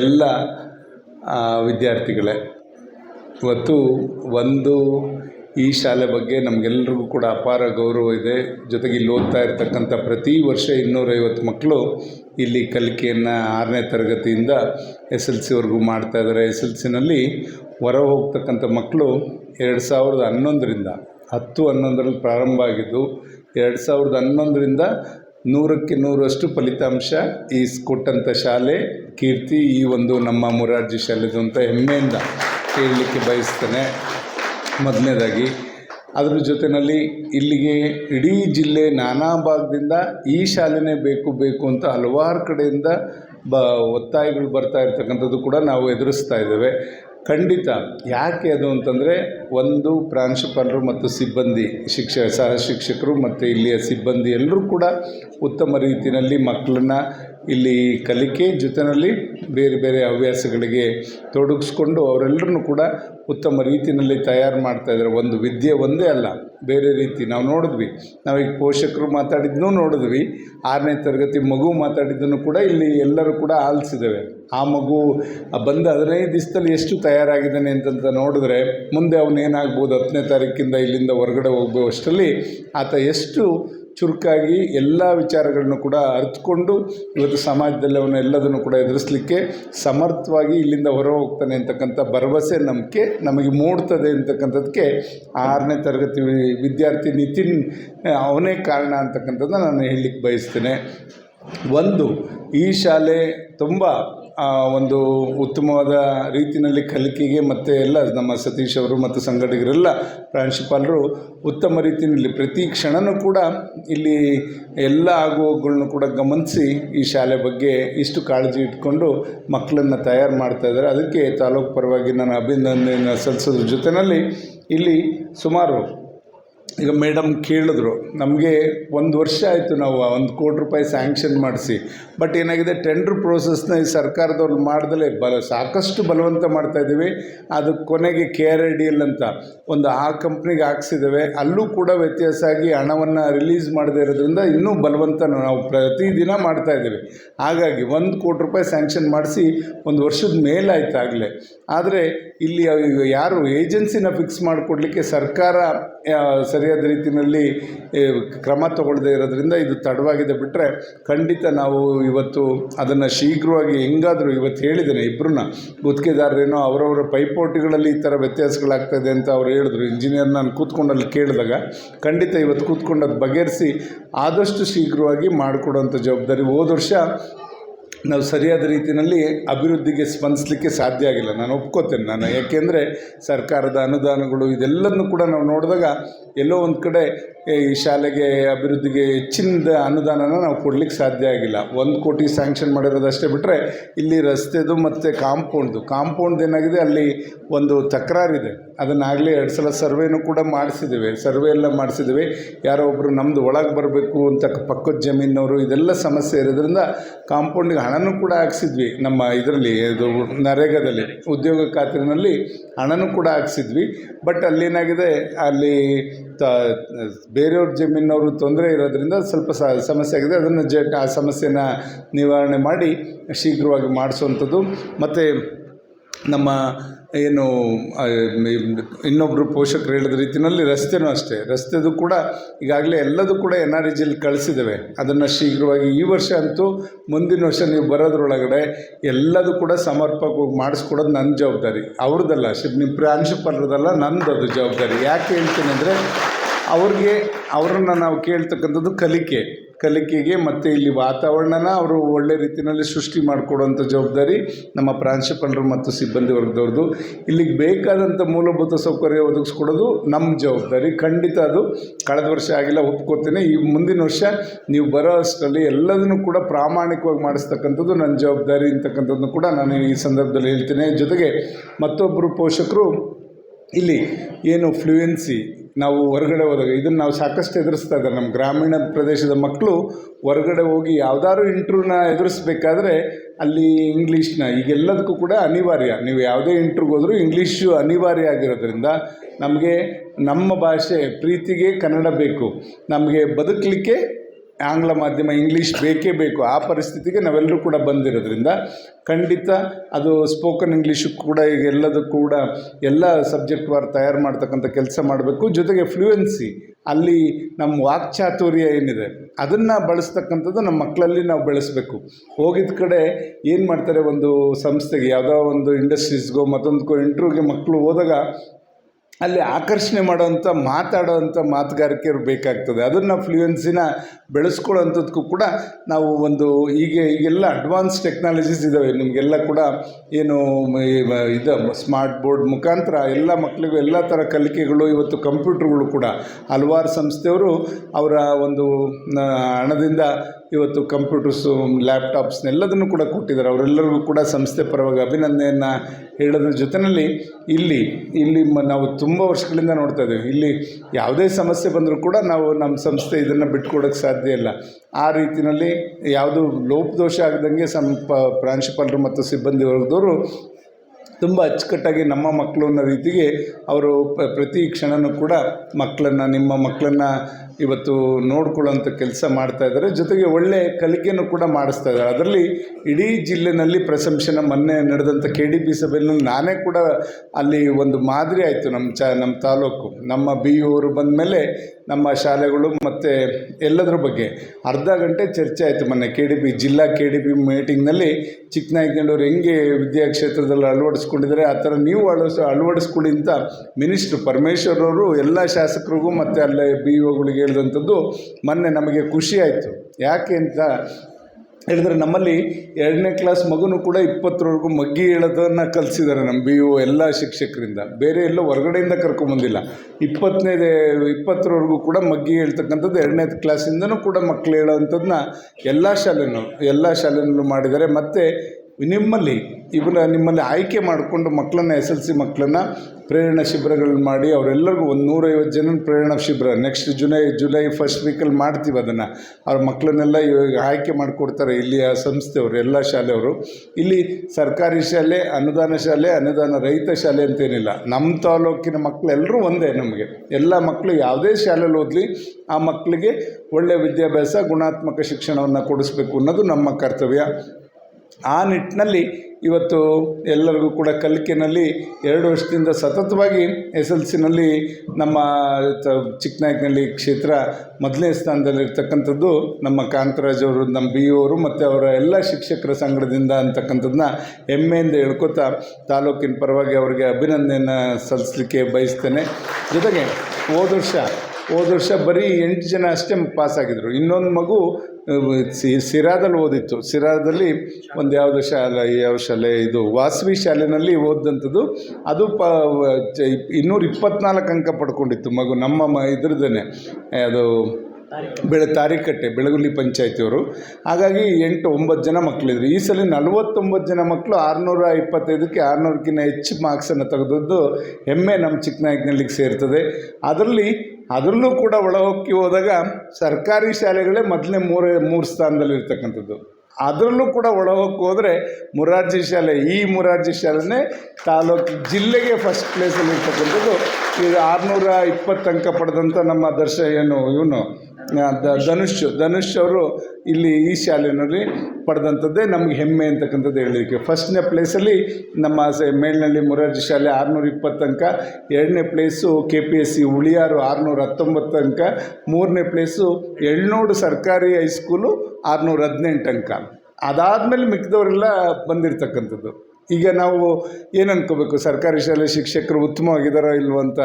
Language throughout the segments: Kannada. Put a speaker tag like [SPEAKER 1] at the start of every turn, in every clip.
[SPEAKER 1] ಎಲ್ಲ ವಿದ್ಯಾರ್ಥಿಗಳೇ. ಇವತ್ತು ಒಂದು ಈ ಶಾಲೆ ಬಗ್ಗೆ ನಮಗೆಲ್ರಿಗೂ ಕೂಡ ಅಪಾರ ಗೌರವ ಇದೆ. ಜೊತೆಗೆ ಇಲ್ಲಿ ಓದ್ತಾ ಇರ್ತಕ್ಕಂಥ ಪ್ರತಿ ವರ್ಷ ಇನ್ನೂರೈವತ್ತು ಮಕ್ಕಳು ಇಲ್ಲಿ ಕಲಿಕೆಯನ್ನು ಆರನೇ ತರಗತಿಯಿಂದ ಎಸ್ ಎಲ್ ಸಿವರೆಗೂ ಮಾಡ್ತಾ ಇದ್ದಾರೆ. ಎಸ್ ಎಲ್ ಸಿನಲ್ಲಿ ಹೊರ ಹೋಗ್ತಕ್ಕಂಥ ಮಕ್ಕಳು ಎರಡು ಸಾವಿರದ ಹನ್ನೊಂದರಿಂದ ಹತ್ತು ಹನ್ನೊಂದರಲ್ಲಿ ಪ್ರಾರಂಭ ಆಗಿದ್ದು, ಎರಡು ಸಾವಿರದ ಹನ್ನೊಂದರಿಂದ ನೂರಕ್ಕೆ ನೂರಷ್ಟು ಫಲಿತಾಂಶ ಈ ಕೊಟ್ಟಂಥ ಶಾಲೆ, ಕೀರ್ತಿ ಈ ಒಂದು ನಮ್ಮ ಮೊರಾರ್ಜಿ ಶಾಲೆದು ಅಂತ ಹೆಮ್ಮೆಯಿಂದ ಕೇಳಲಿಕ್ಕೆ ಬಯಸ್ತೇನೆ. ಮೊದಲನೇದಾಗಿ, ಅದ್ರ ಜೊತೆಯಲ್ಲಿ ಇಲ್ಲಿಗೆ ಇಡೀ ಜಿಲ್ಲೆ ನಾನಾ ಭಾಗದಿಂದ ಈ ಶಾಲೆನೇ ಬೇಕು ಬೇಕು ಅಂತ ಹಲವಾರು ಕಡೆಯಿಂದ ಬ, ಒತ್ತಾಯಗಳು ಬರ್ತಾ ಇರ್ತಕ್ಕಂಥದ್ದು ಕೂಡ ನಾವು ಎದುರಿಸ್ತಾ ಇದ್ದೇವೆ. ಖಂಡಿತ. ಯಾಕೆ ಅದು ಅಂತಂದರೆ ಒಂದು ಪ್ರಾಂಶುಪಾಲರು ಮತ್ತು ಸಿಬ್ಬಂದಿ, ಶಿಕ್ಷ ಸಹ ಶಿಕ್ಷಕರು ಮತ್ತು ಇಲ್ಲಿಯ ಸಿಬ್ಬಂದಿ ಎಲ್ಲರೂ ಕೂಡ ಉತ್ತಮ ರೀತಿಯಲ್ಲಿ ಮಕ್ಕಳನ್ನ ಇಲ್ಲಿ ಕಲಿಕೆ ಜೊತೆಯಲ್ಲಿ ಬೇರೆ ಬೇರೆ ಹವ್ಯಾಸಗಳಿಗೆ ತೊಡಗಿಸ್ಕೊಂಡು ಅವರೆಲ್ಲರನ್ನು ಕೂಡ ಉತ್ತಮ ರೀತಿಯಲ್ಲಿ ತಯಾರು ಮಾಡ್ತಾ ಇದ್ದಾರೆ. ಒಂದು ವಿದ್ಯೆ ಒಂದೇ ಅಲ್ಲ, ಬೇರೆ ರೀತಿ. ನಾವು ನೋಡಿದ್ವಿ. ನಾವೀಗ ಪೋಷಕರು ಮಾತಾಡಿದ್ನೂ ನೋಡಿದ್ವಿ. ಆರನೇ ತರಗತಿ ಮಗು ಮಾತಾಡಿದ್ದನ್ನು ಕೂಡ ಇಲ್ಲಿ ಎಲ್ಲರೂ ಕೂಡ ಆಲಿಸಿದ್ದೇವೆ. ಆ ಮಗು ಬಂದ ಹದಿನೈದು ದಿವಸದಲ್ಲಿ ಎಷ್ಟು ತಯಾರಾಗಿದ್ದಾನೆ ಅಂತಂತ ನೋಡಿದ್ರೆ, ಮುಂದೆ ಅವನೇನಾಗ್ಬೋದು, ಹತ್ತನೇ ತಾರೀಕಿಂದ ಇಲ್ಲಿಂದ ಹೊರಗಡೆ ಹೋಗ್ಬೋ ಅಷ್ಟರಲ್ಲಿ, ಆತ ಎಷ್ಟು ಚುರುಕಾಗಿ ಎಲ್ಲ ವಿಚಾರಗಳನ್ನು ಕೂಡ ಅರಿತುಕೊಂಡು ಇವತ್ತು ಸಮಾಜದಲ್ಲಿ ಅವನು ಎಲ್ಲದನ್ನು ಕೂಡ ಎದುರಿಸಲಿಕ್ಕೆ ಸಮರ್ಥವಾಗಿ ಇಲ್ಲಿಂದ ಹೊರ ಹೋಗ್ತಾನೆ ಅಂತಕ್ಕಂಥ ಭರವಸೆ ನಂಬಿಕೆ ನಮಗೆ ಮೂಡ್ತದೆ ಅಂತಕ್ಕಂಥದ್ದಕ್ಕೆ ಆರನೇ ತರಗತಿ ವಿದ್ಯಾರ್ಥಿ ನಿತಿನ್ ಅವನೇ ಕಾರಣ ಅಂತಕ್ಕಂಥದ್ದನ್ನ ನಾನು ಹೇಳಲಿಕ್ಕೆ ಬಯಸ್ತೇನೆ. ಒಂದು, ಈ ಶಾಲೆ ತುಂಬ ಒಂದು ಉತ್ತಮವಾದ ರೀತಿಯಲ್ಲಿ ಕಲಿಕೆಗೆ ಮತ್ತು ಎಲ್ಲ ನಮ್ಮ ಸತೀಶ್ ಅವರು ಮತ್ತು ಸಂಘಟಕರೆಲ್ಲ ಪ್ರಾಂಶುಪಾಲರು ಉತ್ತಮ ರೀತಿಯಲ್ಲಿ ಪ್ರತಿ ಕ್ಷಣನೂ ಕೂಡ ಇಲ್ಲಿ ಎಲ್ಲ ಆಗುವಗಳನ್ನು ಕೂಡ ಗಮನಿಸಿ ಈ ಶಾಲೆ ಬಗ್ಗೆ ಇಷ್ಟು ಕಾಳಜಿ ಇಟ್ಕೊಂಡು ಮಕ್ಕಳನ್ನು ತಯಾರು ಮಾಡ್ತಾ ಇದ್ದಾರೆ. ಅದಕ್ಕೆ ತಾಲೂಕು ಪರವಾಗಿ ನಾನು ಅಭಿನಂದನೆಯನ್ನು ಸಲ್ಲಿಸೋದ್ರ ಜೊತೆಯಲ್ಲಿ ಇಲ್ಲಿ ಸುಮಾರು ಈಗ ಮೇಡಮ್ ಕೇಳಿದ್ರು, ನಮಗೆ ಒಂದು ವರ್ಷ ಆಯಿತು ನಾವು ಒಂದು ಕೋಟಿ ರೂಪಾಯಿ ಸ್ಯಾಂಕ್ಷನ್ ಮಾಡಿಸಿ ಬಟ್ ಏನಾಗಿದೆ ಟೆಂಡ್ರ್ ಪ್ರೋಸೆಸ್ನ ಈ ಸರ್ಕಾರದವ್ರು ಮಾಡ್ದಲೇ ಬಲ, ಸಾಕಷ್ಟು ಬಲವಂತ ಮಾಡ್ತಾ ಇದ್ದೀವಿ. ಅದು ಕೊನೆಗೆ K R I D L ಅಂತ ಒಂದು ಆ ಕಂಪ್ನಿಗೆ ಹಾಕ್ಸಿದ್ದೇವೆ. ಅಲ್ಲೂ ಕೂಡ ವ್ಯತ್ಯಾಸ ಆಗಿ ಹಣವನ್ನು ರಿಲೀಸ್ ಮಾಡದೇ ಇರೋದ್ರಿಂದ ಇನ್ನೂ ಬಲವಂತ ನಾವು ಪ್ರತಿದಿನ ಮಾಡ್ತಾ ಇದ್ದೀವಿ. ಹಾಗಾಗಿ ಒಂದು ಕೋಟಿ ರೂಪಾಯಿ ಸ್ಯಾಂಕ್ಷನ್ ಮಾಡಿಸಿ ಒಂದು ವರ್ಷದ ಮೇಲಾಯ್ತು ಆಗಲೇ. ಆದರೆ ಇಲ್ಲಿ ಯಾರು ಏಜೆನ್ಸಿನ ಫಿಕ್ಸ್ ಮಾಡಿಕೊಡ್ಲಿಕ್ಕೆ ಸರ್ಕಾರ ಸರಿಯಾದ ರೀತಿಯಲ್ಲಿ ಕ್ರಮ ತಗೊಳ್ಳದೇ ಇರೋದ್ರಿಂದ ಇದು ತಡವಾಗಿದೆ ಬಿಟ್ಟರೆ ಖಂಡಿತ ನಾವು ಇವತ್ತು ಅದನ್ನು ಶೀಘ್ರವಾಗಿ ಹೆಂಗಾದರೂ ಇವತ್ತು ಹೇಳಿದ್ದೇನೆ ಇಬ್ಬರನ್ನ ಗುತ್ತಿಗೆದಾರರೇನೋ ಅವರವರ ಪೈಪೋಟಿಗಳಲ್ಲಿ ಈ ಥರ ವ್ಯತ್ಯಾಸಗಳಾಗ್ತದೆ ಅಂತ ಅವ್ರು ಹೇಳಿದ್ರು. ಇಂಜಿನಿಯರ್ ನಾನು ಕೂತ್ಕೊಂಡಲ್ಲಿ ಕೇಳಿದಾಗ ಖಂಡಿತ ಇವತ್ತು ಕೂತ್ಕೊಂಡು ಅದು ಬಗೆಹರಿಸಿ ಆದಷ್ಟು ಶೀಘ್ರವಾಗಿ ಮಾಡಿಕೊಡುವಂಥ ಜವಾಬ್ದಾರಿ ಹೋದ ವರ್ಷ ನಾವು ಸರಿಯಾದ ರೀತಿಯಲ್ಲಿ ಅಭಿವೃದ್ಧಿಗೆ ಸ್ಪಂದಿಸಲಿಕ್ಕೆ ಸಾಧ್ಯ ಆಗಿಲ್ಲ. ನಾನು ಒಪ್ಕೋತೇನೆ ನಾನು. ಯಾಕೆಂದರೆ ಸರ್ಕಾರದ ಅನುದಾನಗಳು ಇದೆಲ್ಲವನ್ನು ಕೂಡ ನಾವು ನೋಡಿದಾಗ ಎಲ್ಲೋ ಒಂದು ಕಡೆ ಈ ಶಾಲೆಗೆ ಅಭಿವೃದ್ಧಿಗೆ ಹೆಚ್ಚಿನ ಅನುದಾನನ ನಾವು ಕೊಡ್ಲಿಕ್ಕೆ ಸಾಧ್ಯ ಆಗಿಲ್ಲ. ಒಂದು ಕೋಟಿ ಸ್ಯಾಂಕ್ಷನ್ ಮಾಡಿರೋದಷ್ಟೇ ಬಿಟ್ಟರೆ ಇಲ್ಲಿ ರಸ್ತೆದು ಮತ್ತು ಕಾಂಪೌಂಡ್ದು. ಕಾಂಪೌಂಡ್ ಏನಾಗಿದೆ? ಅಲ್ಲಿ ಒಂದು ತಕರಾರಿದೆ. ಅದನ್ನಾಗಲೇ ಎರಡು ಸಲ ಸರ್ವೇನೂ ಕೂಡ ಮಾಡಿಸಿದ್ದೀವಿ. ಸರ್ವೆ ಎಲ್ಲ ಮಾಡಿಸಿದ್ದೇವೆ. ಯಾರೋ ಒಬ್ಬರು ನಮ್ಮದು ಒಳಗೆ ಬರಬೇಕು ಅಂತ ಪಕ್ಕದ ಜಮೀನವರು ಇದೆಲ್ಲ ಸಮಸ್ಯೆ ಇರೋದ್ರಿಂದ ಕಾಂಪೌಂಡಿಗೆ ಹಣನೂ ಕೂಡ ಹಾಕ್ಸಿದ್ವಿ. ನಮ್ಮ ಇದರಲ್ಲಿ, ಇದು ನರೇಗಾದಲ್ಲಿ, ಉದ್ಯೋಗ ಖಾತ್ರಿನಲ್ಲಿ ಹಣನೂ ಕೂಡ ಹಾಕ್ಸಿದ್ವಿ. ಬಟ್ ಅಲ್ಲೇನಾಗಿದೆ ಅಲ್ಲಿ ತ, ಬೇರೆಯವ್ರ ಜಮೀನವರು ತೊಂದರೆ ಇರೋದ್ರಿಂದ ಸ್ವಲ್ಪ ಸಮಸ್ಯೆ ಆಗಿದೆ. ಅದನ್ನು ಜ, ಆ ಸಮಸ್ಯೆನ ನಿವಾರಣೆ ಮಾಡಿ ಶೀಘ್ರವಾಗಿ ಮಾಡಿಸುವಂಥದ್ದು ಮತ್ತು ನಮ್ಮ ಏನು ಇನ್ನೊಬ್ಬರು ಪೋಷಕರು ಹೇಳಿದ ರೀತಿಯಲ್ಲಿ ರಸ್ತೆನೂ ಅಷ್ಟೇ. ರಸ್ತೆದು ಕೂಡ ಈಗಾಗಲೇ ಎಲ್ಲದೂ ಕೂಡ ಎನ್ ಆರ್ ಜಿಲ್ ಕಳಿಸಿದ್ದೇವೆ ಅದನ್ನು ಶೀಘ್ರವಾಗಿ ಈ ವರ್ಷ ಅಂತೂ ಮುಂದಿನ ವರ್ಷ ನೀವು ಬರೋದ್ರೊಳಗಡೆ ಎಲ್ಲದೂ ಕೂಡ ಸಮರ್ಪಕವಾಗಿ ಮಾಡಿಸ್ಕೊಡೋದು ನನ್ನ ಜವಾಬ್ದಾರಿ. ಅವ್ರದ್ದಲ್ಲ ಶಿಪ್ ನಿಮ್ಮ ಪ್ರಾಂಶುಪಾಲರದಲ್ಲ ನಂದು ಅದು ಜವಾಬ್ದಾರಿ. ಯಾಕೆ ಹೇಳ್ತೀನಿ ಅಂದರೆ ಅವ್ರಿಗೆ, ಅವ್ರನ್ನ ನಾವು ಕೇಳ್ತಕ್ಕಂಥದ್ದು ಕಲಿಕೆ. ಕಲಿಕೆಗೆ ಮತ್ತು ಇಲ್ಲಿ ವಾತಾವರಣನ ಅವರು ಒಳ್ಳೆ ರೀತಿಯಲ್ಲಿ ಸೃಷ್ಟಿ ಮಾಡಿಕೊಡುವಂಥ ಜವಾಬ್ದಾರಿ ನಮ್ಮ ಪ್ರಾಂಶುಪಾಲರು ಮತ್ತು ಸಿಬ್ಬಂದಿ ವರ್ಗದವ್ರದ್ದು. ಇಲ್ಲಿಗೆ ಬೇಕಾದಂಥ ಮೂಲಭೂತ ಸೌಕರ್ಯ ಒದಗಿಸ್ಕೊಡೋದು ನಮ್ಮ ಜವಾಬ್ದಾರಿ. ಖಂಡಿತ ಅದು. ಕಳೆದ ವರ್ಷ ಆಗಿಲ್ಲ, ಒಪ್ಕೋತೇನೆ. ಈ ಮುಂದಿನ ವರ್ಷ ನೀವು ಬರೋ ಅಷ್ಟರಲ್ಲಿ ಎಲ್ಲದನ್ನು ಕೂಡ ಪ್ರಾಮಾಣಿಕವಾಗಿ ಮಾಡಿಸ್ತಕ್ಕಂಥದ್ದು ನನ್ನ ಜವಾಬ್ದಾರಿ ಅಂತಕ್ಕಂಥದ್ದನ್ನು ಕೂಡ ನಾನು ಈ ಸಂದರ್ಭದಲ್ಲಿ ಹೇಳ್ತೇನೆ. ಜೊತೆಗೆ ಮತ್ತೊಬ್ಬರು ಪೋಷಕರು, ಇಲ್ಲಿ ಏನು ಫ್ಲೂಯೆನ್ಸಿ ನಾವು ಹೊರಗಡೆ ಹೋದಾಗ, ಇದನ್ನು ನಾವು ಸಾಕಷ್ಟು ಎದುರಿಸ್ತಾ ಇದ್ದಾರೆ. ನಮ್ಮ ಗ್ರಾಮೀಣ ಪ್ರದೇಶದ ಮಕ್ಕಳು ಹೊರಗಡೆ ಹೋಗಿ ಯಾವ್ದಾದ್ರು ಇಂಟ್ರೂನ ಎದುರಿಸ್ಬೇಕಾದ್ರೆ ಅಲ್ಲಿ ಇಂಗ್ಲೀಷ್ನ ಈಗೆಲ್ಲದಕ್ಕೂ ಕೂಡ ಅನಿವಾರ್ಯ. ನೀವು ಯಾವುದೇ ಇಂಟ್ರ್ಯೂಗೆ ಹೋದರೂ ಇಂಗ್ಲೀಷು ಅನಿವಾರ್ಯ ಆಗಿರೋದ್ರಿಂದ ನಮಗೆ ನಮ್ಮ ಭಾಷೆ, ಪ್ರೀತಿಗೆ ಕನ್ನಡ ಬೇಕು. ನಮಗೆ ಬದುಕಲಿಕ್ಕೆ ಆಂಗ್ಲ ಮಾಧ್ಯಮ, ಇಂಗ್ಲೀಷ್ ಬೇಕೇ ಬೇಕು. ಆ ಪರಿಸ್ಥಿತಿಗೆ ನಾವೆಲ್ಲರೂ ಕೂಡ ಬಂದಿರೋದ್ರಿಂದ ಖಂಡಿತ ಅದು ಸ್ಪೋಕನ್ ಇಂಗ್ಲೀಷು ಕೂಡ ಈಗ ಎಲ್ಲದಕ್ಕೂ ಕೂಡ ಎಲ್ಲ ಸಬ್ಜೆಕ್ಟ್ ವಾರ್ ತಯಾರು ಮಾಡ್ತಕ್ಕಂಥ ಕೆಲಸ ಮಾಡಬೇಕು. ಜೊತೆಗೆ ಫ್ಲೂಯೆನ್ಸಿ ಅಲ್ಲಿ ನಮ್ಮ ವಾಕ್ಚಾತುರ್ಯ ಏನಿದೆ, ಅದನ್ನು ಬಳಸ್ತಕ್ಕಂಥದ್ದು ನಮ್ಮ ಮಕ್ಕಳಲ್ಲಿ ನಾವು ಬೆಳೆಸಬೇಕು. ಹೋಗಿದ್ದ ಕಡೆ ಏನು ಮಾಡ್ತಾರೆ ಒಂದು ಸಂಸ್ಥೆಗೆ, ಯಾವುದೋ ಒಂದು ಇಂಡಸ್ಟ್ರೀಸ್ಗೋ ಮತ್ತೊಂದಕ್ಕೋ ಇಂಟ್ರ್ಯೂಗೆ ಮಕ್ಕಳು ಹೋದಾಗ ಅಲ್ಲಿ ಆಕರ್ಷಣೆ ಮಾಡೋವಂಥ, ಮಾತಾಡೋವಂಥ ಮಾತುಗಾರಿಕೆಯರು ಬೇಕಾಗ್ತದೆ. ಅದನ್ನು ಫ್ಲೂಯೆನ್ಸಿನ ಬೆಳೆಸ್ಕೊಳ್ಳೋವಂಥದ್ದಕ್ಕೂ ಕೂಡ ನಾವು ಒಂದು ಈಗ ಈಗೆಲ್ಲ ಅಡ್ವಾನ್ಸ್ ಟೆಕ್ನಾಲಜೀಸ್ ಇದ್ದಾವೆ ನಿಮಗೆಲ್ಲ ಕೂಡ ಏನು ಇದು ಸ್ಮಾರ್ಟ್ ಬೋರ್ಡ್ ಮುಖಾಂತರ ಎಲ್ಲ ಮಕ್ಕಳಿಗೂ ಎಲ್ಲ ಥರ ಕಲಿಕೆಗಳು, ಇವತ್ತು ಕಂಪ್ಯೂಟ್ರ್ಗಳು ಕೂಡ ಹಲವಾರು ಸಂಸ್ಥೆಯವರು ಅವರ ಒಂದು ಹಣದಿಂದ ಇವತ್ತು ಕಂಪ್ಯೂಟರ್ಸು ಲ್ಯಾಪ್ಟಾಪ್ಸ್ನೆಲ್ಲದನ್ನು ಕೂಡ ಕೊಟ್ಟಿದ್ದಾರೆ. ಅವರೆಲ್ಲರಿಗೂ ಕೂಡ ಸಂಸ್ಥೆ ಪರವಾಗಿ ಅಭಿನಂದನೆಯನ್ನು ಹೇಳೋದ್ರ ಜೊತೆಯಲ್ಲಿ ಇಲ್ಲಿ ಇಲ್ಲಿ ನಾವು ತುಂಬ ವರ್ಷಗಳಿಂದ ನೋಡ್ತಾ ಇದ್ದೇವೆ. ಇಲ್ಲಿ ಯಾವುದೇ ಸಮಸ್ಯೆ ಬಂದರೂ ಕೂಡ ನಾವು ನಮ್ಮ ಸಂಸ್ಥೆ ಇದನ್ನು ಬಿಟ್ಕೊಡೋಕ್ಕೆ ಸಾಧ್ಯ ಇಲ್ಲ. ಆ ರೀತಿಯಲ್ಲಿ ಯಾವುದು ಲೋಪದೋಷ ಆಗದಂಗೆ ಸಂ ಪ್ರಾಂಶುಪಾಲರು ಮತ್ತು ಸಿಬ್ಬಂದಿ ವರ್ಗದವರು ತುಂಬ ಅಚ್ಚುಕಟ್ಟಾಗಿ ನಮ್ಮ ಮಕ್ಕಳು ಅನ್ನೋ ರೀತಿಗೆ ಅವರು ಪ್ರತಿ ಕ್ಷಣನೂ ಕೂಡ ಮಕ್ಕಳನ್ನು, ನಿಮ್ಮ ಮಕ್ಕಳನ್ನು ಇವತ್ತು ನೋಡ್ಕೊಳ್ಳೋಂಥ ಕೆಲಸ ಮಾಡ್ತಾ ಇದ್ದಾರೆ. ಜೊತೆಗೆ ಒಳ್ಳೆಯ ಕಲಿಕೆಯನ್ನು ಕೂಡ ಮಾಡಿಸ್ತಾ ಇದ್ದಾರೆ. ಅದರಲ್ಲಿ ಇಡೀ ಜಿಲ್ಲೆನಲ್ಲಿ ಪ್ರಶಂಸನ ಮೊನ್ನೆ ನಡೆದಂಥ ಕೆ ಡಿ ಪಿ ಸಭೆಯಲ್ಲಿ ನಾನೇ ಕೂಡ ಅಲ್ಲಿ ಒಂದು ಮಾದರಿ ಆಯಿತು ನಮ್ಮ ಚ, ನಮ್ಮ ತಾಲೂಕು. ನಮ್ಮ ಬಿ ಅವರು ಬಂದ ಮೇಲೆ ನಮ್ಮ ಶಾಲೆಗಳು ಮತ್ತು ಎಲ್ಲದರ ಬಗ್ಗೆ ಅರ್ಧ ಗಂಟೆ ಚರ್ಚೆ ಆಯಿತು ಮೊನ್ನೆ ಕೆ ಡಿ ಪಿ ಜಿಲ್ಲಾ ಕೆ ಡಿ ಪಿ ಮೀಟಿಂಗ್ನಲ್ಲಿ ಚಿಕ್ಕನಾಯ್ಕಂಡವ್ರು ಹೆಂಗೆ ವಿದ್ಯಾಕ್ಷೇತ್ರದಲ್ಲಿ ಅಳವಡಿಸ್ಕೊಂಡಿದ್ದಾರೆ, ಆ ಥರ ನೀವು ಅಳವಡಿಸ್, ಅಳವಡಿಸ್ಕೊಳ್ಳಿ ಅಂತ ಮಿನಿಸ್ಟ್ರು ಪರಮೇಶ್ವರ್ ಅವರು ಎಲ್ಲ ಶಾಸಕರಿಗೂ ಮತ್ತು ಅಲ್ಲೇ ಬಿ ಒಗಳಿಗೆ ಹೇಳಿದಂಥದ್ದು ಮೊನ್ನೆ ನಮಗೆ ಖುಷಿ ಆಯಿತು. ಯಾಕೆ ಅಂತ ಹೇಳಿದ್ರೆ ನಮ್ಮಲ್ಲಿ ಎರಡನೇ ಕ್ಲಾಸ್ ಮಗುನೂ ಕೂಡ ಇಪ್ಪತ್ತರವರೆಗೂ ಮಗ್ಗಿ ಹೇಳೋದನ್ನು ಕಲಿಸಿದ್ದಾರೆ ನಮ್ಮ ಬಿ ಯು ಎಲ್ಲ ಶಿಕ್ಷಕರಿಂದ. ಬೇರೆ ಎಲ್ಲೋ ಹೊರಗಡೆಯಿಂದ ಕರ್ಕೊಂಬಂದಿಲ್ಲ ಇಪ್ಪತ್ತನೇದೇ, ಇಪ್ಪತ್ತರವರೆಗೂ ಕೂಡ ಮಗ್ಗಿ ಹೇಳ್ತಕ್ಕಂಥದ್ದು ಎರಡನೇ ಕ್ಲಾಸಿಂದನೂ ಕೂಡ ಮಕ್ಕಳು ಹೇಳೋವಂಥದ್ದನ್ನ ಎಲ್ಲ ಶಾಲೆನೂ, ಎಲ್ಲ ಶಾಲೆನಲ್ಲೂ ಮಾಡಿದ್ದಾರೆ. ಮತ್ತು ನಿಮ್ಮಲ್ಲಿ ಇವನ್ನ ನಿಮ್ಮಲ್ಲಿ ಆಯ್ಕೆ ಮಾಡಿಕೊಂಡು ಮಕ್ಕಳನ್ನ ಎಸ್ ಎಲ್ ಸಿ ಮಕ್ಕಳನ್ನ ಪ್ರೇರಣಾ ಶಿಬಿರಗಳನ್ನ ಮಾಡಿ, ಅವರೆಲ್ಲರಿಗೂ ಒಂದು ನೂರೈವತ್ತು ಜನ ಪ್ರೇರಣಾ ಶಿಬಿರ ನೆಕ್ಸ್ಟ್ ಜುಲೈ ಜುಲೈ ಫಸ್ಟ್ ವೀಕಲ್ಲಿ ಮಾಡ್ತೀವಿ ಅದನ್ನು. ಅವ್ರ ಮಕ್ಕಳನ್ನೆಲ್ಲ ಇವಾಗ ಆಯ್ಕೆ ಮಾಡಿಕೊಡ್ತಾರೆ ಇಲ್ಲಿಯ ಸಂಸ್ಥೆಯವರು, ಎಲ್ಲ ಶಾಲೆಯವರು. ಇಲ್ಲಿ ಸರ್ಕಾರಿ ಶಾಲೆ, ಅನುದಾನ ಶಾಲೆ, ಅನುದಾನ ರಹಿತ ಶಾಲೆ ಅಂತೇನಿಲ್ಲ. ನಮ್ಮ ತಾಲೂಕಿನ ಮಕ್ಕಳೆಲ್ಲರೂ ಒಂದೇ ನಮಗೆ. ಎಲ್ಲ ಮಕ್ಕಳು ಯಾವುದೇ ಶಾಲೆಯಲ್ಲಿ ಓದಲಿ, ಆ ಮಕ್ಕಳಿಗೆ ಒಳ್ಳೆಯ ವಿದ್ಯಾಭ್ಯಾಸ, ಗುಣಾತ್ಮಕ ಶಿಕ್ಷಣವನ್ನು ಕೊಡಿಸ್ಬೇಕು ಅನ್ನೋದು ನಮ್ಮ ಕರ್ತವ್ಯ. ಆ ನಿಟ್ಟಿನಲ್ಲಿ ಇವತ್ತು ಎಲ್ಲರಿಗೂ ಕೂಡ ಕಲಿಕೆಯಲ್ಲಿ ಎರಡು ವರ್ಷದಿಂದ ಸತತವಾಗಿ ಎಸ್ ಎಲ್ ಸಿನಲ್ಲಿ ನಮ್ಮ ತ ಚಿಕ್ಕನಾಯಕನಹಳ್ಳಿ ಕ್ಷೇತ್ರ ಮೊದಲನೇ ಸ್ಥಾನದಲ್ಲಿರ್ತಕ್ಕಂಥದ್ದು ನಮ್ಮ ಕಾಂತರಾಜ್ ಅವರು, ನಮ್ಮ ಬಿ ಅವರು ಮತ್ತು ಅವರ ಎಲ್ಲ ಶಿಕ್ಷಕರ ಸಂಘದಿಂದ ಅಂತಕ್ಕಂಥದ್ದನ್ನ ಹೆಮ್ಮೆಯಿಂದ ಹೇಳ್ಕೊತಾ ತಾಲೂಕಿನ ಪರವಾಗಿ ಅವರಿಗೆ ಅಭಿನಂದನೆಯನ್ನು ಸಲ್ಲಿಸಲಿಕ್ಕೆ ಬಯಸ್ತೇನೆ. ಜೊತೆಗೆ ಹೋದ ವರ್ಷ ಹೋದ ವರ್ಷ ಬರೀ ಎಂಟು ಜನ ಅಷ್ಟೇ ಪಾಸಾಗಿದ್ದರು ಇನ್ನೊಂದು ಮಗು ಸಿರಾದಲ್ಲಿ ಓದಿತ್ತು. ಸಿರಾದಲ್ಲಿ ಒಂದು ಯಾವುದೋ ಶಾಲೆ ಯಾವ ಶಾಲೆ, ಇದು ವಾಸವಿ ಶಾಲೆಯಲ್ಲಿ ಓದಿದಂಥದ್ದು. ಅದು ಪ ಇನ್ನೂರ ಇಪ್ಪತ್ನಾಲ್ಕು ಅಂಕ ಪಡ್ಕೊಂಡಿತ್ತು ಮಗು, ನಮ್ಮ ಮ, ಇದ್ರದ್ದೇನೆ. ಅದು ಬೆಳೆ, ತಾರಿಕಟ್ಟೆ ಬೆಳಗುಲಿ ಪಂಚಾಯತಿಯವರು. ಹಾಗಾಗಿ ಎಂಟು, ಒಂಬತ್ತು ಜನ ಮಕ್ಕಳಿದ್ರು ಈ ಸಲ ನಲವತ್ತೊಂಬತ್ತು ಜನ ಮಕ್ಕಳು ಆರುನೂರ ಇಪ್ಪತ್ತೈದಕ್ಕೆ ಆರುನೂರಕ್ಕಿಂತ ಹೆಚ್ಚು ಮಾರ್ಕ್ಸನ್ನು ತೆಗೆದದ್ದು ಹೆಮ್ಮೆ ನಮ್ಮ ಚಿಕ್ಕನಾಯಕನಲ್ಲಿಗೆ ಸೇರ್ತದೆ. ಅದರಲ್ಲಿ ಅದರಲ್ಲೂ ಕೂಡ ಒಳಹೊಕ್ಕಿ ಹೋದಾಗ ಸರ್ಕಾರಿ ಶಾಲೆಗಳೇ ಮೊದಲನೇ ಮೂರೇ, ಮೂರು ಸ್ಥಾನದಲ್ಲಿ ಇರ್ತಕ್ಕಂಥದ್ದು. ಅದರಲ್ಲೂ ಕೂಡ ಒಳಹೊಕ್ಕಿ ಹೋದರೆ ಮುರಾರ್ಜಿ ಶಾಲೆ, ಈ ಮುರಾರ್ಜಿ ಶಾಲೆನೇ ತಾಲೂಕು ಜಿಲ್ಲೆಗೆ ಫಸ್ಟ್ ಪ್ಲೇಸಲ್ಲಿ ಇರ್ತಕ್ಕಂಥದ್ದು. ಇದು ಆರುನೂರ ಇಪ್ಪತ್ತು ಅಂಕ ಪಡೆದಂಥ ನಮ್ಮ ದರ್ಶ ಏನು, ಇವನು ಧನುಷ್ ಧನುಷ್ ಅವರು ಇಲ್ಲಿ ಈ ಶಾಲೆಯಲ್ಲಿ ಪಡೆದಂಥದ್ದೇ ನಮಗೆ ಹೆಮ್ಮೆ ಅಂತಕ್ಕಂಥದ್ದು ಹೇಳಲಿಕ್ಕೆ. ಫಸ್ಟ್ನೇ ಪ್ಲೇಸಲ್ಲಿ ನಮ್ಮ ಮೇಲ್ನಳ್ಳಿ ಮುರಾರ್ಜಿ ಶಾಲೆ ಆರುನೂರ ಇಪ್ಪತ್ತು ಅಂಕ, ಎರಡನೇ ಪ್ಲೇಸು ಕೆ ಪಿ ಎಸ್ ಸಿ ಉಳಿಯಾರು ಆರುನೂರ ಹತ್ತೊಂಬತ್ತು ಅಂಕ, ಮೂರನೇ ಪ್ಲೇಸು ಎಳ್ನೋಡು ಸರ್ಕಾರಿ ಹೈಸ್ಕೂಲು ಆರುನೂರ ಹದಿನೆಂಟು ಅಂಕ. ಅದಾದಮೇಲೆ ಮಿಕ್ಕಿದವರೆಲ್ಲ ಬಂದಿರತಕ್ಕಂಥದ್ದು. ಈಗ ನಾವು ಏನು ಅನ್ಕೋಬೇಕು? ಸರ್ಕಾರಿ ಶಾಲೆ ಶಿಕ್ಷಕರು ಉತ್ತಮವಾಗಿದ್ದಾರೋ ಇಲ್ವೋ ಅಂತ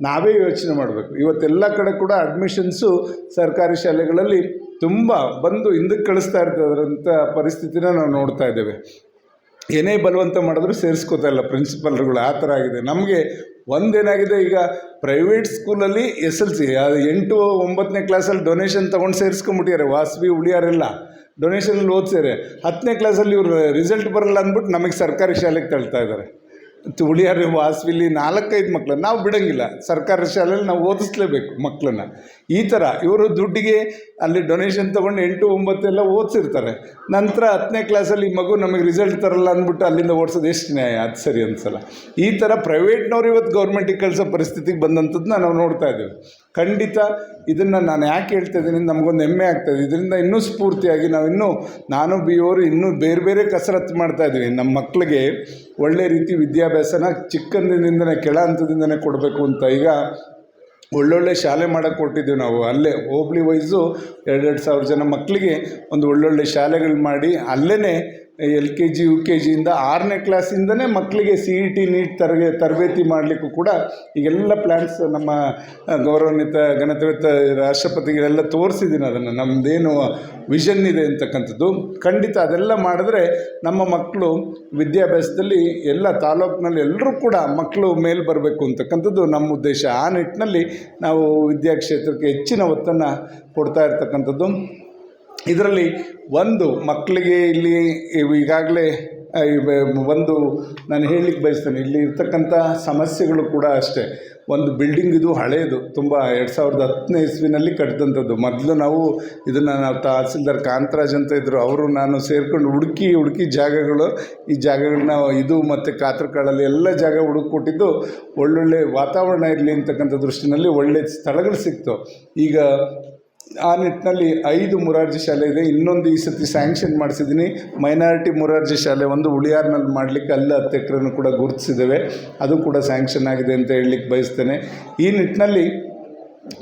[SPEAKER 1] ನಾವೇ ಯೋಚನೆ ಮಾಡಬೇಕು. ಇವತ್ತೆಲ್ಲ ಕಡೆ ಕೂಡ ಅಡ್ಮಿಷನ್ಸು ಸರ್ಕಾರಿ ಶಾಲೆಗಳಲ್ಲಿ ತುಂಬ ಬಂದು ಹಿಂದಕ್ಕೆ ಕಳಿಸ್ತಾ ಇರ್ತದಂಥ ಪರಿಸ್ಥಿತಿನ ನಾವು ನೋಡ್ತಾ ಇದ್ದೇವೆ. ಏನೇ ಬಲವಂತ ಮಾಡಿದ್ರು ಸೇರಿಸ್ಕೋತಾ ಇಲ್ಲ ಪ್ರಿನ್ಸಿಪಲ್ರುಗಳು ಆ ಥರ ಆಗಿದೆ. ನಮಗೆ ಒಂದೇನಾಗಿದೆ ಈಗ ಪ್ರೈವೇಟ್ ಸ್ಕೂಲಲ್ಲಿ ಎಸ್ ಎಲ್ ಸಿ ಎಂಟು ಒಂಬತ್ತನೇ ಕ್ಲಾಸಲ್ಲಿ ಡೊನೇಷನ್ ತೊಗೊಂಡು ಸೇರಿಸ್ಕೊಂಬಿಟ್ಟಿದ್ದಾರೆ ವಾಸವಿ, ಉಳಿಯಾರೆಲ್ಲ. ಡೊನೇಷನಲ್ಲಿ ಓದ್ಸಿದ್ದಾರೆ ಹತ್ತನೇ ಕ್ಲಾಸಲ್ಲಿ ಇವರು ರಿಸಲ್ಟ್ ಬರಲ್ಲ ಅಂದ್ಬಿಟ್ಟು ನಮಗೆ ಸರ್ಕಾರಿ ಶಾಲೆಗೆ ತಳ್ತಾ ಇದ್ದಾರೆ. ತುಳಿಯಾರು, ವಾಸವಿಲಿ ನಾಲ್ಕೈದು ಮಕ್ಕಳು ನಾವು ಬಿಡೋಂಗಿಲ್ಲ. ಸರ್ಕಾರಿ ಶಾಲೆಯಲ್ಲಿ ನಾವು ಓದಿಸ್ಲೇಬೇಕು ಮಕ್ಕಳನ್ನ ಈ ಥರ ಇವರು ದುಡ್ಡಿಗೆ ಅಲ್ಲಿ ಡೊನೇಷನ್ ತೊಗೊಂಡು ಎಂಟು ಒಂಬತ್ತೆಲ್ಲ ಓದಿಸಿರ್ತಾರೆ. ನಂತರ ಹತ್ತನೇ ಕ್ಲಾಸಲ್ಲಿ ಈ ಮಗು ನಮಗೆ ರಿಸಲ್ಟ್ ತರಲ್ಲ ಅಂದ್ಬಿಟ್ಟು ಅಲ್ಲಿಂದ ಓಡಿಸೋದು ಎಷ್ಟು ನ್ಯಾಯ? ಅದು ಸರಿ ಅನ್ಸಲ್ಲ ಈ ಥರ ಪ್ರೈವೇಟ್ನವ್ರು ಇವತ್ತು ಗೌರ್ಮೆಂಟಿಗೆ ಕಳಿಸೋ ಪರಿಸ್ಥಿತಿಗೆ ಬಂದಂಥದ್ದನ್ನ ನಾವು ನೋಡ್ತಾ ಇದ್ದೇವೆ. ಖಂಡಿತ ಇದನ್ನು ನಾನು ಯಾಕೆ ಹೇಳ್ತಾ ಇದ್ದೀನಿ, ನಮಗೊಂದು ಹೆಮ್ಮೆ ಆಗ್ತದೆ ಇದರಿಂದ ಇನ್ನೂ ಸ್ಫೂರ್ತಿಯಾಗಿ ನಾವು ಇನ್ನೂ, ನಾನು ಬಿ ಅವರು ಇನ್ನೂ ಬೇರೆ ಬೇರೆ ಕಸರತ್ತು ಮಾಡ್ತಾ ಇದ್ದೀವಿ. ನಮ್ಮ ಮಕ್ಕಳಿಗೆ ಒಳ್ಳೆ ರೀತಿ ವಿದ್ಯಾಭ್ಯಾಸನ ಚಿಕ್ಕಂದಿನಿಂದನೇ, ಕೆಳ ಹಂತದಿಂದನೇ ಕೊಡಬೇಕು ಅಂತ ಈಗ ಒಳ್ಳೊಳ್ಳೆ ಶಾಲೆ ಮಾಡೋಕ್ಕೆ ಕೊಟ್ಟಿದ್ದೀವಿ ನಾವು. ಅಲ್ಲೇ, ಹೋಬ್ಳಿ ವೈಸು ಎರಡೆರಡು ಸಾವಿರ ಜನ ಮಕ್ಕಳಿಗೆ ಒಂದು ಒಳ್ಳೊಳ್ಳೆ ಶಾಲೆಗಳು ಮಾಡಿ ಅಲ್ಲೇ L K G, U K ಜಿಯಿಂದ ಆರನೇ ಕ್ಲಾಸಿಂದನೇ ಮಕ್ಕಳಿಗೆ ಸಿ ಇ ಟಿ ನೀಟ್ ತರಗೆ ತರಬೇತಿ ಮಾಡಲಿಕ್ಕೂ ಕೂಡ ಈಗೆಲ್ಲ ಪ್ಲ್ಯಾನ್ಸ್ ನಮ್ಮ ಗೌರವಾನ್ವಿತ ಗಣತವೇತ್ತ ರಾಷ್ಟ್ರಪತಿಗಳೆಲ್ಲ ತೋರಿಸಿದ್ದೀನಿ ಅದನ್ನು. ನಮ್ಮದೇನು ವಿಷನ್ ಇದೆ ಅಂತಕ್ಕಂಥದ್ದು. ಖಂಡಿತ ಅದೆಲ್ಲ ಮಾಡಿದ್ರೆ ನಮ್ಮ ಮಕ್ಕಳು ವಿದ್ಯಾಭ್ಯಾಸದಲ್ಲಿ ಎಲ್ಲ ತಾಲೂಕಿನಲ್ಲಿ ಎಲ್ಲರೂ ಕೂಡ ಮಕ್ಕಳು ಮೇಲೆ ಬರಬೇಕು ಅಂತಕ್ಕಂಥದ್ದು ನಮ್ಮ ಉದ್ದೇಶ. ಆ ನಿಟ್ಟಿನಲ್ಲಿ ನಾವು ವಿದ್ಯಾಕ್ಷೇತ್ರಕ್ಕೆ ಹೆಚ್ಚಿನ ಒತ್ತನ್ನು ಕೊಡ್ತಾ ಇರ್ತಕ್ಕಂಥದ್ದು. ಇದರಲ್ಲಿ ಒಂದು ಮಕ್ಕಳಿಗೆ ಇಲ್ಲಿ ಈಗಾಗಲೇ ಒಂದು ನಾನು ಹೇಳಲಿಕ್ಕೆ ಬಯಸ್ತೇನೆ, ಇಲ್ಲಿ ಇರ್ತಕ್ಕಂಥ ಸಮಸ್ಯೆಗಳು ಕೂಡ ಅಷ್ಟೇ. ಒಂದು ಬಿಲ್ಡಿಂಗ್ ಇದು ಹಳೆಯದು ತುಂಬ ಎರಡು ಸಾವಿರದ ಹತ್ತನೇ ಇಸ್ವಿನಲ್ಲಿ ಕಟ್ಟಿದಂಥದ್ದು. ಮೊದಲು ನಾವು ಇದನ್ನು ನಾವು ತಹಸೀಲ್ದಾರ್ ಕಾಂತರಾಜ್ ಅಂತ ಇದ್ದರು ಅವರು ನಾನು ಸೇರ್ಕೊಂಡು ಹುಡುಕಿ ಹುಡುಕಿ ಜಾಗಗಳು, ಈ ಜಾಗಗಳನ್ನ ಇದು ಮತ್ತು ಕಾತರಕಾಳಲ್ಲಿ ಎಲ್ಲ ಜಾಗ ಹುಡುಕೊಟ್ಟಿದ್ದು ಒಳ್ಳೊಳ್ಳೆ ವಾತಾವರಣ ಇರಲಿ ಅಂತಕ್ಕಂಥ ದೃಷ್ಟಿನಲ್ಲಿ ಒಳ್ಳೆ ಸ್ಥಳಗಳು ಸಿಕ್ತು. ಈಗ ಆ ನಿಟ್ಟಿನಲ್ಲಿ ಐದು ಮುರಾರ್ಜಿ ಶಾಲೆ ಇದೆ. ಇನ್ನೊಂದು ಈ ಸತಿ ಸ್ಯಾಂಕ್ಷನ್ ಮಾಡಿಸಿದ್ದೀನಿ. ಮೈನಾರಿಟಿ ಮುರಾರ್ಜಿ ಶಾಲೆ ಒಂದು ಉಳಿಯಾರ್ನಲ್ಲಿ ಮಾಡಲಿಕ್ಕೆ ಅಲ್ಲಿ ಎಕರೆನೂ ಕೂಡ ಗುರುತಿಸಿದ್ದೇವೆ. ಅದು ಕೂಡ ಸ್ಯಾಂಕ್ಷನ್ ಆಗಿದೆ ಅಂತ ಹೇಳಲಿಕ್ಕೆ ಬಯಸ್ತೇನೆ. ಈ ನಿಟ್ಟಿನಲ್ಲಿ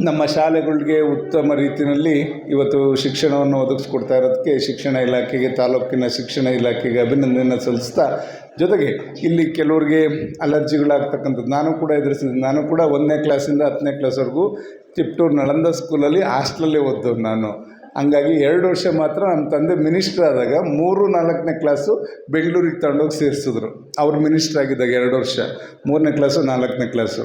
[SPEAKER 1] ನಮ್ಮ ಶಾಲೆಗಳಿಗೆ ಉತ್ತಮ ರೀತಿಯಲ್ಲಿ ಇವತ್ತು ಶಿಕ್ಷಣವನ್ನು ಒದಗಿಸ್ಕೊಡ್ತಾ ಇರೋದಕ್ಕೆ ಶಿಕ್ಷಣ ಇಲಾಖೆಗೆ, ತಾಲೂಕಿನ ಶಿಕ್ಷಣ ಇಲಾಖೆಗೆ ಅಭಿನಂದನೆ ಸಲ್ಲಿಸ್ತಾ, ಜೊತೆಗೆ ಇಲ್ಲಿ ಕೆಲವ್ರಿಗೆ ಅಲರ್ಜಿಗಳಾಗ್ತಕ್ಕಂಥದ್ದು ನಾನು ಕೂಡ ಎದುರಿಸಿದ್ದೀನಿ. ನಾನು ಕೂಡ ಒಂದನೇ ಕ್ಲಾಸಿಂದ ಹತ್ತನೇ ಕ್ಲಾಸ್ವರೆಗೂ ತಿಪ್ಟೂರು ನಳಂದ ಸ್ಕೂಲಲ್ಲಿ ಹಾಸ್ಟ್ಲಲ್ಲೇ ಓದ್ದು ನಾನು. ಹಂಗಾಗಿ ಎರಡು ವರ್ಷ ಮಾತ್ರ ನಮ್ಮ ತಂದೆ ಮಿನಿಸ್ಟ್ರ್ ಆದಾಗ ಮೂರು ನಾಲ್ಕನೇ ಕ್ಲಾಸು ಬೆಂಗಳೂರಿಗೆ ತಗೊಂಡೋಗಿ ಸೇರಿಸಿದ್ರು. ಅವ್ರು ಮಿನಿಸ್ಟ್ರ್ ಆಗಿದ್ದಾಗ ಎರಡು ವರ್ಷ. ಮೂರನೇ ಕ್ಲಾಸು, ನಾಲ್ಕನೇ ಕ್ಲಾಸು.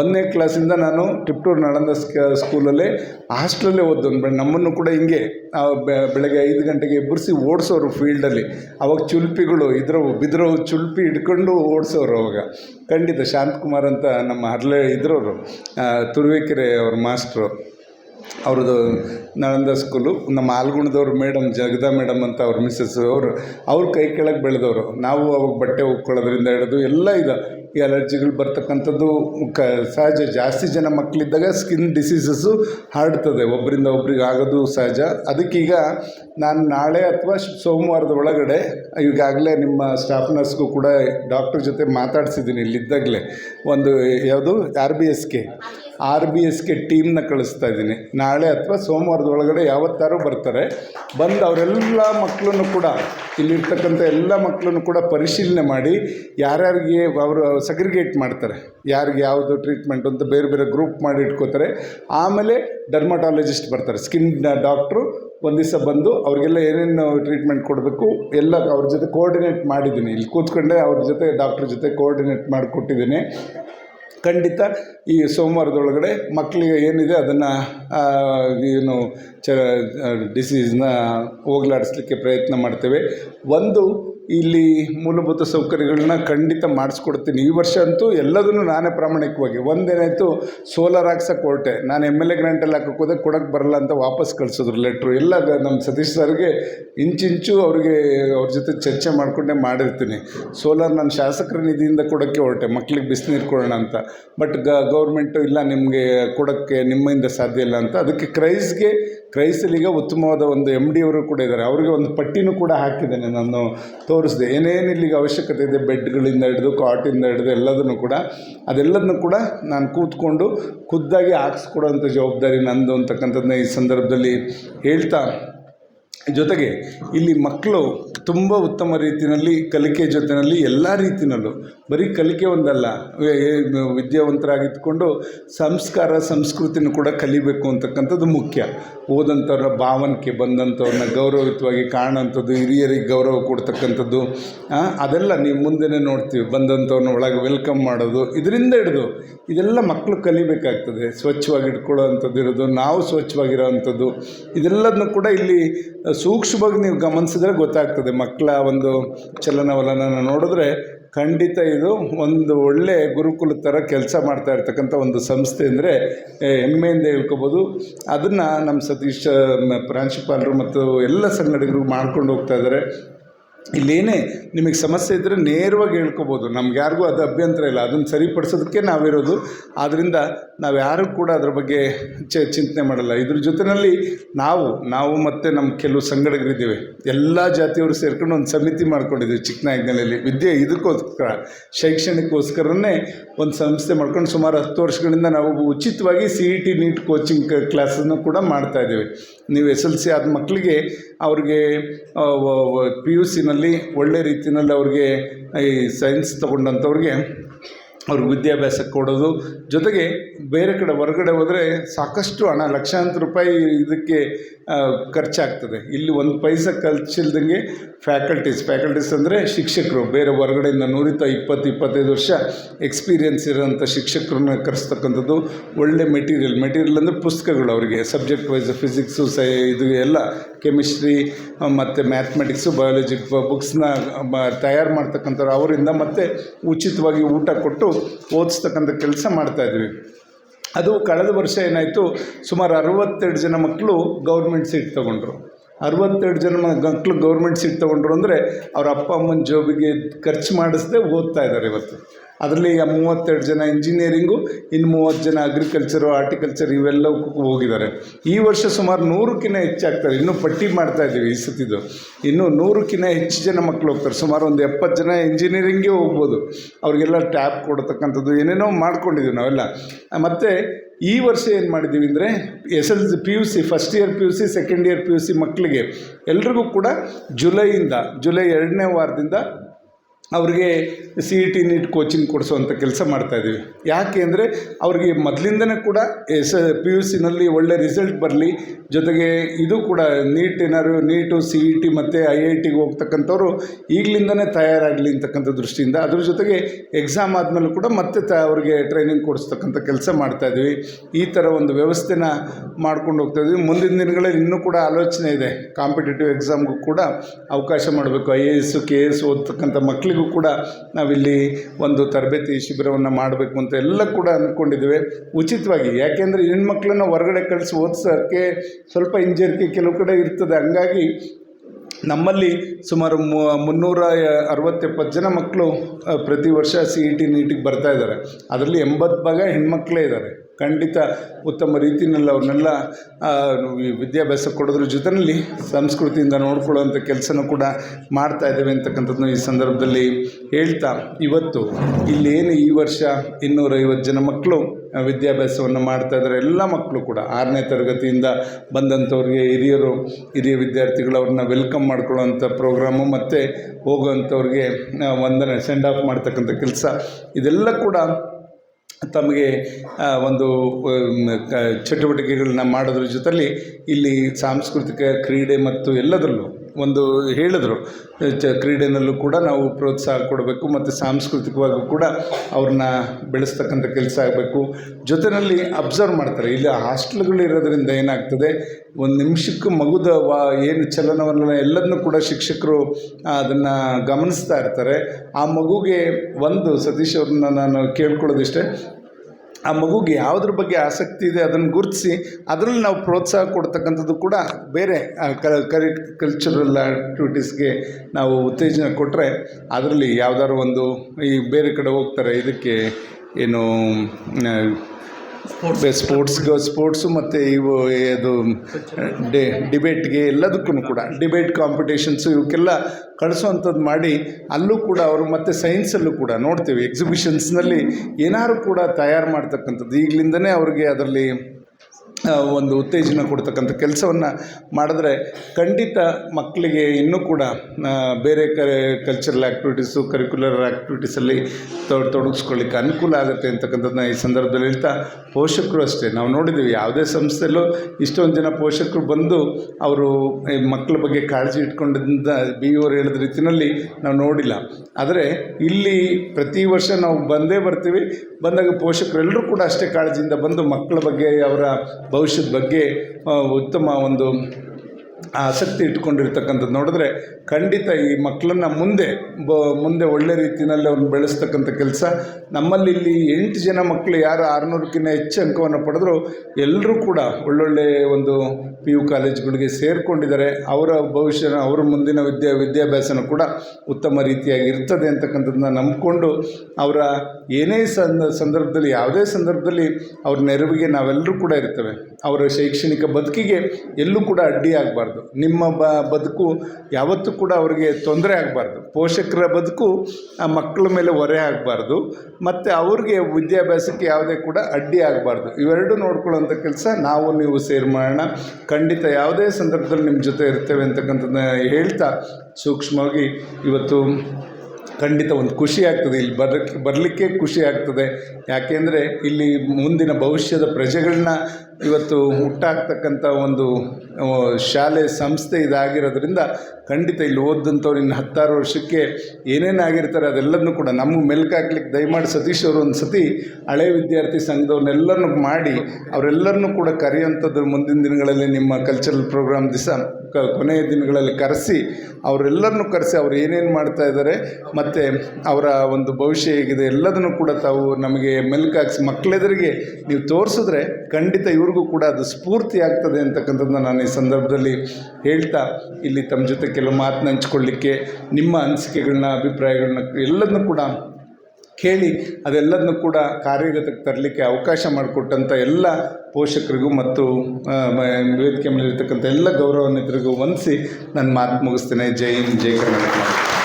[SPEAKER 1] ಒಂದನೇ ಕ್ಲಾಸಿಂದ ನಾನು ಟಿಪ್ಟೂರು ನಳಂದ ಸ್ಕ, ಸ್ಕೂಲಲ್ಲೇ ಹಾಸ್ಟೆಲಲ್ಲೇ ಓದ್ದು. ನಮ್ಮನ್ನು ಕೂಡ ಹಿಂಗೆ ಬೆಳಗ್ಗೆ ಐದು ಗಂಟೆಗೆ ಎಬ್ಬರಿಸಿ ಓಡಿಸೋರು ಫೀಲ್ಡಲ್ಲಿ. ಅವಾಗ ಚುಲ್ಪಿಗಳು ಇದ್ರವು ಬಿದ್ರವು ಚುಲ್ಪಿ ಹಿಡ್ಕೊಂಡು ಓಡಿಸೋರು ಅವಾಗ. ಖಂಡಿತ, ಶಾಂತಕುಮಾರ್ ಅಂತ ನಮ್ಮ ಹರ್ಲೆ ಇದ್ರವರು ತುರುವೇಕೆರೆ ಅವ್ರ ಮಾಸ್ಟ್ರು. ಅವ್ರದ್ದು ನಳಂದ ಸ್ಕೂಲು, ನಮ್ಮ ಆಲ್ಗುಣದವ್ರು ಮೇಡಮ್, ಜಗದಾ ಮೇಡಮ್ ಅಂತ ಅವ್ರ ಮಿಸ್ಸಸ್ ಅವರು, ಅವ್ರ ಕೈ ಕೆಳಗೆ ಬೆಳೆದವರು. ನಾವು ಅವಾಗ ಬಟ್ಟೆ ಉಕ್ಕೊಳ್ಳೋದ್ರಿಂದ ಹಿಡಿದು ಎಲ್ಲ ಇದೆ, ಈ ಅಲರ್ಜಿಗಳು ಬರ್ತಕ್ಕಂಥದ್ದು ಕ, ಸಹಜ. ಜಾಸ್ತಿ ಜನ ಮಕ್ಕಳಿದ್ದಾಗ ಸ್ಕಿನ್ ಡಿಸೀಸಸ್ಸು ಹರಡ್ತದೆ ಒಬ್ಬರಿಂದ ಒಬ್ರಿಗೆ ಆಗೋದು ಸಹಜ. ಅದಕ್ಕೀಗ ನಾನು ನಾಳೆ ಅಥವಾ ಸೋಮವಾರದ ಒಳಗಡೆ, ಈಗಾಗಲೇ ನಿಮ್ಮ ಸ್ಟಾಫ್ ನರ್ಸ್ಗೂ ಕೂಡ ಡಾಕ್ಟ್ರ್ ಜೊತೆ ಮಾತಾಡ್ಸಿದ್ದೀನಿ ಇಲ್ಲಿದ್ದಾಗಲೇ. ಒಂದು, ಯಾವುದು? R B S K R B ಎಸ್ಗೆ ಟೀಮ್ನ ಕಳಿಸ್ತಾ ಇದ್ದೀನಿ. ನಾಳೆ ಅಥವಾ ಸೋಮವಾರದ ಒಳಗಡೆ ಯಾವತ್ತಾರು ಬರ್ತಾರೆ. ಬಂದು ಅವರೆಲ್ಲ ಮಕ್ಕಳನ್ನು ಕೂಡ, ಇಲ್ಲಿರ್ತಕ್ಕಂಥ ಎಲ್ಲ ಮಕ್ಕಳನ್ನು ಕೂಡ ಪರಿಶೀಲನೆ ಮಾಡಿ ಯಾರ್ಯಾರಿಗೆ ಅವರು ಸಗ್ರಿಗೇಟ್ ಮಾಡ್ತಾರೆ, ಯಾರಿಗೆ ಯಾವುದು ಟ್ರೀಟ್ಮೆಂಟ್ ಅಂತ ಬೇರೆ ಬೇರೆ ಗ್ರೂಪ್ ಮಾಡಿ ಇಟ್ಕೋತಾರೆ. ಆಮೇಲೆ ಡರ್ಮಟಾಲಜಿಸ್ಟ್ ಬರ್ತಾರೆ ಸ್ಕಿನ್ ಡಾಕ್ಟ್ರು ಒಂದು ದಿವಸ ಬಂದು ಅವರಿಗೆಲ್ಲ ಏನೇನು ಟ್ರೀಟ್ಮೆಂಟ್ ಕೊಡಬೇಕು ಎಲ್ಲ ಅವ್ರ ಜೊತೆ ಕೋಆರ್ಡಿನೇಟ್ ಮಾಡಿದ್ದೀನಿ. ಇಲ್ಲಿ ಕೂತ್ಕೊಂಡೆ ಅವ್ರ ಜೊತೆ ಡಾಕ್ಟ್ರ್ ಜೊತೆ ಕೋಆರ್ಡಿನೇಟ್ ಮಾಡಿಕೊಟ್ಟಿದ್ದೀನಿ. ಖಂಡಿತ ಈ ಸೋಮವಾರದೊಳಗಡೆ ಮಕ್ಕಳಿಗೆ ಏನಿದೆ ಅದನ್ನು ಏನು ಚ ಡಿಸೀಸ್ನ ಹೋಗ್ಲಾಡಿಸ್ಲಿಕ್ಕೆ ಪ್ರಯತ್ನ ಮಾಡ್ತೇವೆ. ಒಂದು ಇಲ್ಲಿ ಮೂಲಭೂತ ಸೌಕರ್ಯಗಳನ್ನ ಖಂಡಿತ ಮಾಡಿಸ್ಕೊಡ್ತೀನಿ. ಈ ವರ್ಷ ಅಂತೂ ಎಲ್ಲದನ್ನು ನಾನೇ ಪ್ರಾಮಾಣಿಕವಾಗಿ ಒಂದೇನಾಯಿತು ಸೋಲಾರ್ ಹಾಕ್ಸೋಕೆ ಹೊರಟೆ ನಾನು ಎಂ ಎಲ್ ಎ ಗ್ರ್ಯಾಂಟಲ್ಲಿ ಹಾಕಕ್ಕೆ ಹೋದಾಗ ಕೊಡೋಕ್ಕೆ ಬರಲ್ಲ ಅಂತ ವಾಪಸ್ ಕಳಿಸಿದ್ರು ಲೆಟ್ರು ಎಲ್ಲ ನಮ್ಮ ಸತೀಶ್ ಸರ್ಗೆ ಇಂಚಿಂಚು ಅವ್ರಿಗೆ ಅವ್ರ ಜೊತೆ ಚರ್ಚೆ ಮಾಡಿಕೊಂಡೇ ಮಾಡಿರ್ತೀನಿ. ಸೋಲಾರ್ ನಾನು ಶಾಸಕರ ನಿಧಿಯಿಂದ ಕೊಡೋಕ್ಕೆ ಹೊರಟೆ, ಮಕ್ಳಿಗೆ ಬಿಸಿನೀರು ಕೊಡೋಣ ಅಂತ. ಬಟ್ ಗ, ಗೌರ್ಮೆಂಟು ಇಲ್ಲ ನಿಮಗೆ ಕೊಡೋಕ್ಕೆ ನಿಮ್ಮಿಂದ ಸಾಧ್ಯ ಇಲ್ಲ ಅಂತ. ಅದಕ್ಕೆ ಕ್ರೈಸ್ಗೆ ಕ್ರೈಸಲಿಗೆ ಉತ್ತಮವಾದ ಒಂದು ಎಂ ಡಿ ಅವರು ಕೂಡ ಇದ್ದಾರೆ. ಅವರಿಗೆ ಒಂದು ಪಟ್ಟಿನೂ ಕೂಡ ಹಾಕಿದ್ದೇನೆ ನಾನು ತೋರಿಸಿದೆ. ಏನೇನು ಇಲ್ಲಿಗೆ ಅವಶ್ಯಕತೆ ಇದೆ? ಬೆಡ್ಗಳಿಂದ ಹಿಡಿದು, ಕಾಟಿಂದ ಹಿಡಿದು ಎಲ್ಲದನ್ನು ಕೂಡ. ಅದೆಲ್ಲದನ್ನು ಕೂಡ ನಾನು ಕೂತ್ಕೊಂಡು ಖುದ್ದಾಗಿ ಹಾಕ್ಸ್ಕೊಡೋಂಥ ಜವಾಬ್ದಾರಿ ನಂದು ಅಂತಕ್ಕಂಥದ್ದನ್ನ ಈ ಸಂದರ್ಭದಲ್ಲಿ ಹೇಳ್ತಾ ಜೊತೆಗೆ ಇಲ್ಲಿ ಮಕ್ಕಳು ತುಂಬ ಉತ್ತಮ ರೀತಿಯಲ್ಲಿ ಕಲಿಕೆ ಜೊತೆಯಲ್ಲಿ ಎಲ್ಲ ರೀತಿಯಲ್ಲೂ ಬರೀ ಕಲಿಕೆ ಒಂದಲ್ಲ ವಿದ್ಯಾವಂತರಾಗಿದ್ದುಕೊಂಡು ಸಂಸ್ಕಾರ, ಸಂಸ್ಕೃತಿನೂ ಕೂಡ ಕಲಿಬೇಕು ಅಂತಕ್ಕಂಥದ್ದು ಮುಖ್ಯ. ಓದಂಥವ್ರ ಭಾವನೆಗೆ ಬಂದಂಥವ್ರನ್ನ ಗೌರವಯುತವಾಗಿ ಕಾಣೋಂಥದ್ದು ಹಿರಿಯರಿಗೆ ಗೌರವ ಕೊಡ್ತಕ್ಕಂಥದ್ದು ಅದೆಲ್ಲ ನೀವು ಮುಂದೆನೇ ನೋಡ್ತೀವಿ. ಬಂದಂಥವ್ರನ್ನ ಒಳಗೆ ವೆಲ್ಕಮ್ ಮಾಡೋದು, ಇದರಿಂದ ಹಿಡಿದು ಇದೆಲ್ಲ ಮಕ್ಕಳು ಕಲಿಬೇಕಾಗ್ತದೆ. ಸ್ವಚ್ಛವಾಗಿ ಇಟ್ಕೊಳ್ಳೋ ಅಂಥದ್ದು ಇರೋದು, ನಾವು ಸ್ವಚ್ಛವಾಗಿರೋ ಅಂಥದ್ದು ಇದೆಲ್ಲದನ್ನು ಕೂಡ ಇಲ್ಲಿ ಸೂಕ್ಷ್ಮವಾಗಿ ನೀವು ಗಮನಿಸಿದ್ರೆ ಗೊತ್ತಾಗ್ತದೆ. ಮಕ್ಕಳ ಒಂದು ಚಲನವಲನ ನೋಡಿದ್ರೆ ಖಂಡಿತ ಇದು ಒಂದು ಒಳ್ಳೆ ಗುರುಕುಲ ಥರ ಕೆಲಸ ಮಾಡ್ತಾ ಇರ್ತಕ್ಕಂಥ ಒಂದು ಸಂಸ್ಥೆ ಅಂದರೆ ಹೆಮ್ಮೆಯಿಂದ ಹೇಳ್ಕೊಬೋದು. ಅದನ್ನು ನಮ್ಮ ಸತೀಶ್ ಪ್ರಾಂಶುಪಾಲರು ಮತ್ತು ಎಲ್ಲ ಸಂಘಟಕರು ಮಾಡ್ಕೊಂಡು ಹೋಗ್ತಾ ಇದ್ದಾರೆ. ಇಲ್ಲೇನೇ ನಿಮಗೆ ಸಮಸ್ಯೆ ಇದ್ದರೆ ನೇರವಾಗಿ ಹೇಳ್ಕೊಬೋದು. ನಮ್ಗೆ ಯಾರಿಗೂ ಅದು ಅಭ್ಯಂತರ ಇಲ್ಲ. ಅದನ್ನು ಸರಿಪಡಿಸೋದಕ್ಕೆ ನಾವಿರೋದು. ಆದ್ದರಿಂದ ನಾವು ಯಾರೂ ಕೂಡ ಅದ್ರ ಬಗ್ಗೆ ಚ, ಚಿಂತನೆ ಮಾಡಲ್ಲ. ಇದ್ರ ಜೊತೆಯಲ್ಲಿ ನಾವು ನಾವು ಮತ್ತು ನಮ್ಮ ಕೆಲವು ಸಂಘಟಕರಿದ್ದೀವಿ ಎಲ್ಲ ಜಾತಿಯವರು ಸೇರ್ಕೊಂಡು ಒಂದು ಸಮಿತಿ ಮಾಡ್ಕೊಂಡಿದ್ದೀವಿ ಚಿಕ್ಕನಾಯಕನಹಳ್ಳಿಯಲ್ಲಿ ವಿದ್ಯೆ ಇದಕ್ಕೋಸ್ಕರ, ಶೈಕ್ಷಣಿಕಕ್ಕೋಸ್ಕರನೇ ಒಂದು ಸಂಸ್ಥೆ ಮಾಡ್ಕೊಂಡು ಸುಮಾರು ಹತ್ತು ವರ್ಷಗಳಿಂದ ನಾವು ಉಚಿತವಾಗಿ C E T NEET coaching ಕ್ಲಾಸನ್ನು ಕೂಡ ಮಾಡ್ತಾಯಿದ್ದೀವಿ ನೀವು ಎಸ್ ಎಲ್ ಸಿ ಆದ ಮಕ್ಕಳಿಗೆ ಅವ್ರಿಗೆ ಪಿ ಯು ಸಿನಲ್ಲಿ ಒಳ್ಳೆ ರೀತಿಯಲ್ಲಿ ಅವ್ರಿಗೆ ಈ ಸೈನ್ಸ್ ತೊಗೊಂಡಂಥವ್ರಿಗೆ ಅವ್ರಿಗೆ ವಿದ್ಯಾಭ್ಯಾಸ ಕೊಡೋದು. ಜೊತೆಗೆ ಬೇರೆ ಕಡೆ ಹೊರಗಡೆ ಹೋದರೆ ಸಾಕಷ್ಟು ಹಣ, ಲಕ್ಷಾಂತರ ರೂಪಾಯಿ ಇದಕ್ಕೆ ಖರ್ಚಾಗ್ತದೆ. ಇಲ್ಲಿ ಒಂದು ಪೈಸೆ ಖರ್ಚಿಲ್ದಂಗೆ ಫ್ಯಾಕಲ್ಟೀಸ್ ಫ್ಯಾಕಲ್ಟೀಸ್ ಅಂದರೆ ಶಿಕ್ಷಕರು. ಬೇರೆ ಹೊರಗಡೆಯಿಂದ ನೂರಿತ ಇಪ್ಪತ್ತು, ಇಪ್ಪತ್ತೈದು ವರ್ಷ ಎಕ್ಸ್ಪೀರಿಯನ್ಸ್ ಇರೋಂಥ ಶಿಕ್ಷಕರನ್ನ ಕರೆಸ್ತಕ್ಕಂಥದ್ದು ಒಳ್ಳೆ ಮೆಟೀರಿಯಲ್. ಮೆಟೀರಿಯಲ್ ಅಂದರೆ ಪುಸ್ತಕಗಳು ಅವರಿಗೆ. ಸಬ್ಜೆಕ್ಟ್ ವೈಸ್ ಫಿಸಿಕ್ಸು, ಸೈ, ಇದು ಎಲ್ಲ, ಕೆಮಿಸ್ಟ್ರಿ, ಮತ್ತು ಮ್ಯಾಥಮೆಟಿಕ್ಸು, ಬಯಾಲಜಿ, ಬುಕ್ಸ್ನ ತಯಾರು ಮಾಡ್ತಕ್ಕಂಥವ್ರು ಅವರಿಂದ ಮತ್ತು ಉಚಿತವಾಗಿ ಊಟ ಕೊಟ್ಟು ಓದಿಸ್ತಕ್ಕಂಥ ಕೆಲಸ ಮಾಡ್ತಾಯಿದ್ವಿ ಅದು ಕಳೆದ ವರ್ಷ ಏನಾಯಿತು, ಸುಮಾರು ಅರವತ್ತೆರಡು ಜನ ಮಕ್ಕಳು ಗೌರ್ಮೆಂಟ್ ಸೀಟ್ ತೊಗೊಂಡ್ರು. ಅರವತ್ತೆರಡು ಜನ ಮಕ್ಕಳು ಗೌರ್ಮೆಂಟ್ ಸೀಟ್ ತೊಗೊಂಡ್ರು ಅಂದರೆ ಅವ್ರ ಅಪ್ಪ ಅಮ್ಮನ ಜಾಬಿಗೆ ಖರ್ಚು ಮಾಡಿಸದೆ ಓದ್ತಾ ಇದ್ದಾರೆ ಇವತ್ತು. ಅದರಲ್ಲಿ ಈಗ ಮೂವತ್ತೆರಡು ಜನ ಇಂಜಿನಿಯರಿಂಗು ಇನ್ನು ಮೂವತ್ತು ಜನ ಅಗ್ರಿಕಲ್ಚರು ಆರ್ಟಿಕಲ್ಚರ್ ಇವೆಲ್ಲವಕ್ಕೂ ಹೋಗಿದ್ದಾರೆ. ಈ ವರ್ಷ ಸುಮಾರು ನೂರಕ್ಕಿಂತ ಹೆಚ್ಚಾಗ್ತಾರೆ. ಇನ್ನೂ ಪಟ್ಟಿ ಮಾಡ್ತಾ ಇದ್ದೀವಿ ಈ ಸತಿದು. ಇನ್ನೂ ನೂರಕ್ಕಿಂತ ಹೆಚ್ಚು ಜನ ಮಕ್ಕಳು ಹೋಗ್ತಾರೆ. ಸುಮಾರು ಒಂದು ಎಪ್ಪತ್ತು ಜನ ಇಂಜಿನಿಯರಿಂಗೇ ಹೋಗ್ಬೋದು. ಅವರಿಗೆಲ್ಲ ಟ್ಯಾಬ್ ಕೊಡ್ತಕ್ಕಂಥದ್ದು ಏನೇನೋ ಮಾಡ್ಕೊಂಡಿದ್ದೀವಿ ನಾವೆಲ್ಲ. ಮತ್ತು ಈ ವರ್ಷ ಏನು ಮಾಡಿದ್ದೀವಿ ಅಂದರೆ S L P U C first year P U C second year P U C ಮಕ್ಕಳಿಗೆ ಎಲ್ರಿಗೂ ಕೂಡ ಜುಲೈಯಿಂದ, ಜುಲೈ ಎರಡನೇ ವಾರದಿಂದ ಅವ್ರಿಗೆ C E T NEET coaching ಕೊಡಿಸುವಂಥ ಕೆಲಸ ಮಾಡ್ತಾಯಿದ್ದೀವಿ ಯಾಕೆ ಅಂದರೆ ಅವ್ರಿಗೆ ಮೊದಲಿಂದನೇ ಕೂಡ ಎಸ್ ಪಿ ಯು ಸಿನಲ್ಲಿ ಒಳ್ಳೆ ರಿಸಲ್ಟ್ ಬರಲಿ. ಜೊತೆಗೆ ಇದು ಕೂಡ ನೀಟ್ ಏನಾದ್ರು ನೀಟು ಸಿ ಇ ಟಿ ಮತ್ತು ಐ ಐ ಟಿಗೆ ಹೋಗ್ತಕ್ಕಂಥವ್ರು ಈಗಲಿಂದನೇ ತಯಾರಾಗಲಿ ಅಂತಕ್ಕಂಥ ದೃಷ್ಟಿಯಿಂದ ಅದ್ರ ಜೊತೆಗೆ ಎಕ್ಸಾಮ್ ಆದಮೇಲೂ ಕೂಡ ಮತ್ತೆ ತ ಅವ್ರಿಗೆ ಟ್ರೈನಿಂಗ್ ಕೊಡಿಸ್ತಕ್ಕಂಥ ಕೆಲಸ ಮಾಡ್ತಾಯಿದ್ವಿ ಈ ಥರ ಒಂದು ವ್ಯವಸ್ಥೆನ ಮಾಡ್ಕೊಂಡು ಹೋಗ್ತಾಯಿದ್ವಿ ಮುಂದಿನ ದಿನಗಳಲ್ಲಿ ಇನ್ನೂ ಕೂಡ ಆಲೋಚನೆ ಇದೆ. ಕಾಂಪಿಟೇಟಿವ್ ಎಕ್ಸಾಮ್ಗೂ ಕೂಡ ಅವಕಾಶ ಮಾಡಬೇಕು. I A S K S ಓದ್ತಕ್ಕಂಥ ಮಕ್ಕಳಿಗೂ ಕೂಡ ನಾವಿಲ್ಲಿ ಒಂದು ತರಬೇತಿ ಶಿಬಿರವನ್ನು ಮಾಡಬೇಕು ಅಂತ ಎಲ್ಲ ಕೂಡ ಅಂದ್ಕೊಂಡಿದ್ದೇವೆ ಉಚಿತವಾಗಿ, ಯಾಕೆಂದರೆ ಹೆಣ್ಮಕ್ಳನ್ನ ಹೊರಗಡೆ ಕಳಿಸಿ ಓದಿಸೋಕ್ಕೆ ಸ್ವಲ್ಪ ಹಿಂಜರಿಕೆ ಕೆಲವು ಕಡೆ ಇರ್ತದೆ. ಹಂಗಾಗಿ ನಮ್ಮಲ್ಲಿ ಸುಮಾರು ಮುನ್ನೂರ ಅರವತ್ತೆಪ್ಪತ್ತು ಜನ ಮಕ್ಕಳು ಪ್ರತಿ ವರ್ಷ ಸಿ ಇ ಟಿ ನೀಟಿಗೆ ಬರ್ತಾ ಇದ್ದಾರೆ. ಅದರಲ್ಲಿ ಎಂಬತ್ತು ಭಾಗ ಹೆಣ್ಮಕ್ಳೇ ಇದ್ದಾರೆ. ಖಂಡಿತ ಉತ್ತಮ ರೀತಿಯಲ್ಲಿ ಅವ್ರನ್ನೆಲ್ಲ ವಿದ್ಯಾಭ್ಯಾಸ ಕೊಡೋದ್ರ ಜೊತೆಯಲ್ಲಿ ಸಂಸ್ಕೃತಿಯಿಂದ ನೋಡ್ಕೊಳ್ಳೋವಂಥ ಕೆಲಸನೂ ಕೂಡ ಮಾಡ್ತಾ ಇದ್ದೇವೆ ಅಂತಕ್ಕಂಥದ್ದನ್ನು ಈ ಸಂದರ್ಭದಲ್ಲಿ ಹೇಳ್ತಾ, ಇವತ್ತು ಇಲ್ಲೇನು ಈ ವರ್ಷ ಇನ್ನೂರೈವತ್ತು ಜನ ಮಕ್ಕಳು ವಿದ್ಯಾಭ್ಯಾಸವನ್ನು ಮಾಡ್ತಾ ಇದ್ದಾರೆ. ಎಲ್ಲ ಮಕ್ಕಳು ಕೂಡ, ಆರನೇ ತರಗತಿಯಿಂದ ಬಂದಂಥವ್ರಿಗೆ ಹಿರಿಯರು, ಹಿರಿಯ ವಿದ್ಯಾರ್ಥಿಗಳು ಅವ್ರನ್ನ ವೆಲ್ಕಮ್ ಮಾಡ್ಕೊಳ್ಳೋವಂಥ ಪ್ರೋಗ್ರಾಮು ಮತ್ತು ಹೋಗುವಂಥವ್ರಿಗೆ ವಂದನೆ ಸೆಂಡ್ ಆಫ್ ಮಾಡ್ತಕ್ಕಂಥ ಕೆಲಸ, ಇದೆಲ್ಲ ಕೂಡ ತಮಗೆ ಒಂದು ಕ ಚಟುವಟಿಕೆಗಳನ್ನ ಮಾಡೋದ್ರ ಜೊತೆಲಿ ಇಲ್ಲಿ ಸಾಂಸ್ಕೃತಿಕ ಕ್ರೀಡೆ ಮತ್ತು ಎಲ್ಲದರಲ್ಲೂ ಒಂದು ಹೇಳಿದ್ರು. ಚ, ಕ್ರೀಡೆನಲ್ಲೂ ಕೂಡ ನಾವು ಪ್ರೋತ್ಸಾಹ ಕೊಡಬೇಕು ಮತ್ತು ಸಾಂಸ್ಕೃತಿಕವಾಗೂ ಕೂಡ ಅವ್ರನ್ನ ಬೆಳೆಸ್ತಕ್ಕಂಥ ಕೆಲಸ ಆಗಬೇಕು. ಜೊತೆಯಲ್ಲಿ ಅಬ್ಸರ್ವ್ ಮಾಡ್ತಾರೆ. ಇಲ್ಲಿ ಹಾಸ್ಟೆಲ್ಗಳು ಇರೋದ್ರಿಂದ ಏನಾಗ್ತದೆ, ಒಂದು ನಿಮಿಷಕ್ಕೂ ಮಗುದ ವಾ, ಏನು ಚಲನವಲನ ಎಲ್ಲದನ್ನೂ ಕೂಡ ಶಿಕ್ಷಕರು ಅದನ್ನು ಗಮನಿಸ್ತಾ ಇರ್ತಾರೆ. ಆ ಮಗುಗೆ ಒಂದು ಸತೀಶ್ ಅವ್ರನ್ನ ನಾನು ಕೇಳ್ಕೊಳ್ಳೋದಿಷ್ಟೇ ಆ ಮಗುಗೆ ಯಾವುದ್ರ ಬಗ್ಗೆ ಆಸಕ್ತಿ ಇದೆ ಅದನ್ನು ಗುರುತಿಸಿ ಅದರಲ್ಲಿ ನಾವು ಪ್ರೋತ್ಸಾಹ ಕೊಡ್ತಕ್ಕಂಥದ್ದು ಕೂಡ ಬೇರೆ ಕರಿ ಕಲ್ಚರಲ್ ಆ್ಯಕ್ಟಿವಿಟೀಸ್ಗೆ ನಾವು ಉತ್ತೇಜನ ಕೊಟ್ಟರೆ ಅದರಲ್ಲಿ ಯಾವ್ದಾದ್ರು ಒಂದು ಈ ಬೇರೆ ಕಡೆ ಹೋಗ್ತಾರೆ, ಇದಕ್ಕೆ ಏನು ಸ್ಪೋರ್ಟ್ಸ್ಗೆ ಸ್ಪೋರ್ಟ್ಸು ಮತ್ತು ಇವು ಅದು, ಡೆ ಡಿಬೇಟ್ಗೆ ಎಲ್ಲದಕ್ಕೂ ಕೂಡ ಡಿಬೇಟ್ ಕಾಂಪಿಟೇಷನ್ಸು ಇವಕ್ಕೆಲ್ಲ ಕಳಿಸುವಂಥದ್ದು ಮಾಡಿ, ಅಲ್ಲೂ ಕೂಡ ಅವರು ಮತ್ತು ಸೈನ್ಸಲ್ಲೂ ಕೂಡ ನೋಡ್ತೀವಿ ಎಕ್ಸಿಬಿಷನ್ಸ್ನಲ್ಲಿ ಏನಾದ್ರು ಕೂಡ ತಯಾರು ಮಾಡ್ತಕ್ಕಂಥದ್ದು, ಈಗಲಿಂದನೇ ಅವ್ರಿಗೆ ಅದರಲ್ಲಿ ಒಂದು ಉತ್ತೇಜನ ಕೊಡ್ತಕ್ಕಂಥ ಕೆಲಸವನ್ನು ಮಾಡಿದ್ರೆ ಖಂಡಿತ ಮಕ್ಕಳಿಗೆ ಇನ್ನೂ ಕೂಡ ಬೇರೆ ಕರೆ ಕಲ್ಚರಲ್ ಆ್ಯಕ್ಟಿವಿಟೀಸು ಕರಿಕ್ಯುಲರ್ ಆ್ಯಕ್ಟಿವಿಟೀಸಲ್ಲಿ ತೊಡ್, ತೊಡಗಿಸ್ಕೊಳ್ಳಿಕ್ಕೆ ಅನುಕೂಲ ಆಗುತ್ತೆ ಅಂತಕ್ಕಂಥದ್ದನ್ನ ಈ ಸಂದರ್ಭದಲ್ಲಿ ಹೇಳ್ತಾ ಪೋಷಕರು ಅಷ್ಟೇ. ನಾವು ನೋಡಿದ್ದೀವಿ ಯಾವುದೇ ಸಂಸ್ಥೆಯಲ್ಲೂ ಇಷ್ಟೊಂದು ಜನ ಪೋಷಕರು ಬಂದು ಅವರು ಈ ಮಕ್ಕಳ ಬಗ್ಗೆ ಕಾಳಜಿ ಇಟ್ಕೊಂಡಿದ್ದ ಬಿ ಇವರು ಹೇಳಿದ ರೀತಿಯಲ್ಲಿ ನಾವು ನೋಡಿಲ್ಲ. ಆದರೆ ಇಲ್ಲಿ ಪ್ರತಿ ವರ್ಷ ನಾವು ಬಂದೇ ಬರ್ತೀವಿ. ಬಂದಾಗ ಪೋಷಕರೆಲ್ಲರೂ ಕೂಡ ಅಷ್ಟೇ ಕಾಳಜಿಯಿಂದ ಬಂದು ಮಕ್ಕಳ ಬಗ್ಗೆ ಅವರ ಭವಿಷ್ಯದ ಬಗ್ಗೆ ಉತ್ತಮ ಒಂದು ಆಸಕ್ತಿ ಇಟ್ಕೊಂಡಿರ್ತಕ್ಕಂಥದ್ದು ನೋಡಿದ್ರೆ ಖಂಡಿತ ಈ ಮಕ್ಕಳನ್ನ ಮುಂದೆ, ಬ, ಮುಂದೆ ಒಳ್ಳೆ ರೀತಿಯಲ್ಲಿ ಅವ್ರನ್ನ ಬೆಳೆಸ್ತಕ್ಕಂಥ ಕೆಲಸ. ನಮ್ಮಲ್ಲಿ ಇಲ್ಲಿ ಎಂಟು ಜನ ಮಕ್ಕಳು ಯಾರು ಆರುನೂರಕ್ಕಿಂತ ಹೆಚ್ಚು ಅಂಕವನ್ನು ಪಡೆದ್ರು ಎಲ್ಲರೂ ಕೂಡ ಒಳ್ಳೊಳ್ಳೆ ಒಂದು ಪಿ ಯು ಕಾಲೇಜ್ಗಳಿಗೆ ಸೇರಿಕೊಂಡಿದ್ದಾರೆ. ಅವರ ಭವಿಷ್ಯನ, ಅವರ ಮುಂದಿನ ವಿದ್ಯಾ, ವಿದ್ಯಾಭ್ಯಾಸನೂ ಕೂಡ ಉತ್ತಮ ರೀತಿಯಾಗಿ ಇರ್ತದೆ ಅಂತಕ್ಕಂಥದ್ದನ್ನ ನಂಬಿಕೊಂಡು, ಅವರ ಏನೇ ಸಂದ, ಸಂದರ್ಭದಲ್ಲಿ, ಯಾವುದೇ ಸಂದರ್ಭದಲ್ಲಿ ಅವ್ರ ನೆರವಿಗೆ ನಾವೆಲ್ಲರೂ ಕೂಡ ಇರ್ತೇವೆ. ಅವರ ಶೈಕ್ಷಣಿಕ ಬದುಕಿಗೆ ಎಲ್ಲೂ ಕೂಡ ಅಡ್ಡಿ ಆಗಬಾರ್ದು ನಿಮ್ಮ ಬದುಕು ಯಾವತ್ತೂ ಕೂಡ ಅವರಿಗೆ ತೊಂದರೆ ಆಗಬಾರ್ದು. ಪೋಷಕರ ಬದುಕು ಆ ಮಕ್ಕಳ ಮೇಲೆ ಹೊರೆ ಆಗಬಾರ್ದು. ಮತ್ತು ಅವ್ರಿಗೆ ವಿದ್ಯಾಭ್ಯಾಸಕ್ಕೆ ಯಾವುದೇ ಕೂಡ ಅಡ್ಡಿ ಆಗಬಾರ್ದು. ಇವೆರಡು ನೋಡ್ಕೊಳ್ಳೋಂಥ ಕೆಲಸ ನಾವು ನೀವು ಸೇರಿ ಮಾಡೋಣ. ಖಂಡಿತ ಯಾವುದೇ ಸಂದರ್ಭದಲ್ಲಿ ನಿಮ್ಮ ಜೊತೆ ಇರ್ತೇವೆ ಅಂತಕ್ಕಂಥದ್ದನ್ನ ಹೇಳ್ತಾ ಸೂಕ್ಷ್ಮವಾಗಿ ಇವತ್ತು ಖಂಡಿತ ಒಂದು ಖುಷಿ ಆಗ್ತದೆ. ಇಲ್ಲಿ ಬರಕ್ಕೆ ಬರಲಿಕ್ಕೆ ಖುಷಿ ಆಗ್ತದೆ. ಯಾಕೆಂದರೆ ಇಲ್ಲಿ ಮುಂದಿನ ಭವಿಷ್ಯದ ಪ್ರಜೆಗಳನ್ನ ಇವತ್ತು ಹುಟ್ಟಾಗ್ತಕ್ಕಂಥ ಒಂದು ಶಾಲೆ ಸಂಸ್ಥೆ ಇದಾಗಿರೋದ್ರಿಂದ ಖಂಡಿತ ಇಲ್ಲಿ ಓದಂಥವ್ರು ಇನ್ನು ಹತ್ತಾರು ವರ್ಷಕ್ಕೆ ಏನೇನಾಗಿರ್ತಾರೆ ಅದೆಲ್ಲದನ್ನು ಕೂಡ ನಮಗೆ ಮೆಲ್ಕಾಕ್ಲಿಕ್ಕೆ ದಯಮಾಡಿ ಸತೀಶ್ ಅವರು ಒಂದು ಸತಿ ಹಳೆ ವಿದ್ಯಾರ್ಥಿ ಸಂಘದವ್ರನ್ನೆಲ್ಲರನ್ನು ಮಾಡಿ ಅವರೆಲ್ಲರನ್ನೂ ಕೂಡ ಕರೆಯುವಂಥದ್ದು ಮುಂದಿನ ದಿನಗಳಲ್ಲಿ ನಿಮ್ಮ ಕಲ್ಚರಲ್ ಪ್ರೋಗ್ರಾಮ್ ದಿವಸ ಕೊನೆಯ ದಿನಗಳಲ್ಲಿ ಕರೆಸಿ ಅವರೆಲ್ಲರನ್ನೂ ಕರೆಸಿ ಅವ್ರು ಏನೇನು ಮಾಡ್ತಾ ಇದ್ದಾರೆ ಮತ್ತು ಅವರ ಒಂದು ಭವಿಷ್ಯ ಹೇಗಿದೆ ಎಲ್ಲದನ್ನು ಕೂಡ ತಾವು ನಮಗೆ ಮೆಲ್ಕಾಕ್ಸಿ ಮಕ್ಕಳೆದರಿಗೆ ನೀವು ತೋರಿಸಿದ್ರೆ ಖಂಡಿತ ಇವ್ರಿಗೂ ಕೂಡ ಅದು ಸ್ಫೂರ್ತಿ ಆಗ್ತದೆ ಅಂತಕ್ಕಂಥದ್ದನ್ನ ನಾನು ಈ ಸಂದರ್ಭದಲ್ಲಿ ಹೇಳ್ತಾ ಇಲ್ಲಿ ತಮ್ಮ ಜೊತೆ ಕೆಲವು ಮಾತನ್ನ ಹಂಚ್ಕೊಳ್ಳಿಕ್ಕೆ, ನಿಮ್ಮ ಅನಿಸಿಕೆಗಳನ್ನ, ಅಭಿಪ್ರಾಯಗಳನ್ನ ಎಲ್ಲದನ್ನೂ ಕೂಡ ಕೇಳಿ ಅದೆಲ್ಲದನ್ನು ಕೂಡ ಕಾರ್ಯಗತಕ್ಕೆ ತರಲಿಕ್ಕೆ ಅವಕಾಶ ಮಾಡಿಕೊಟ್ಟಂಥ ಎಲ್ಲ ಪೋಷಕರಿಗೂ ಮತ್ತು ವೇದಿಕೆ ಮೇಲಿರ್ತಕ್ಕಂಥ ಎಲ್ಲ ಗೌರವಾನ್ವಿತರಿಗೂ ವಂದಿಸಿ ನನ್ನ ಮಾತು ಮುಗಿಸ್ತೇನೆ. ಜೈ ಹಿಂದ್, ಜೈ ಕರ್ನಾಟಕ.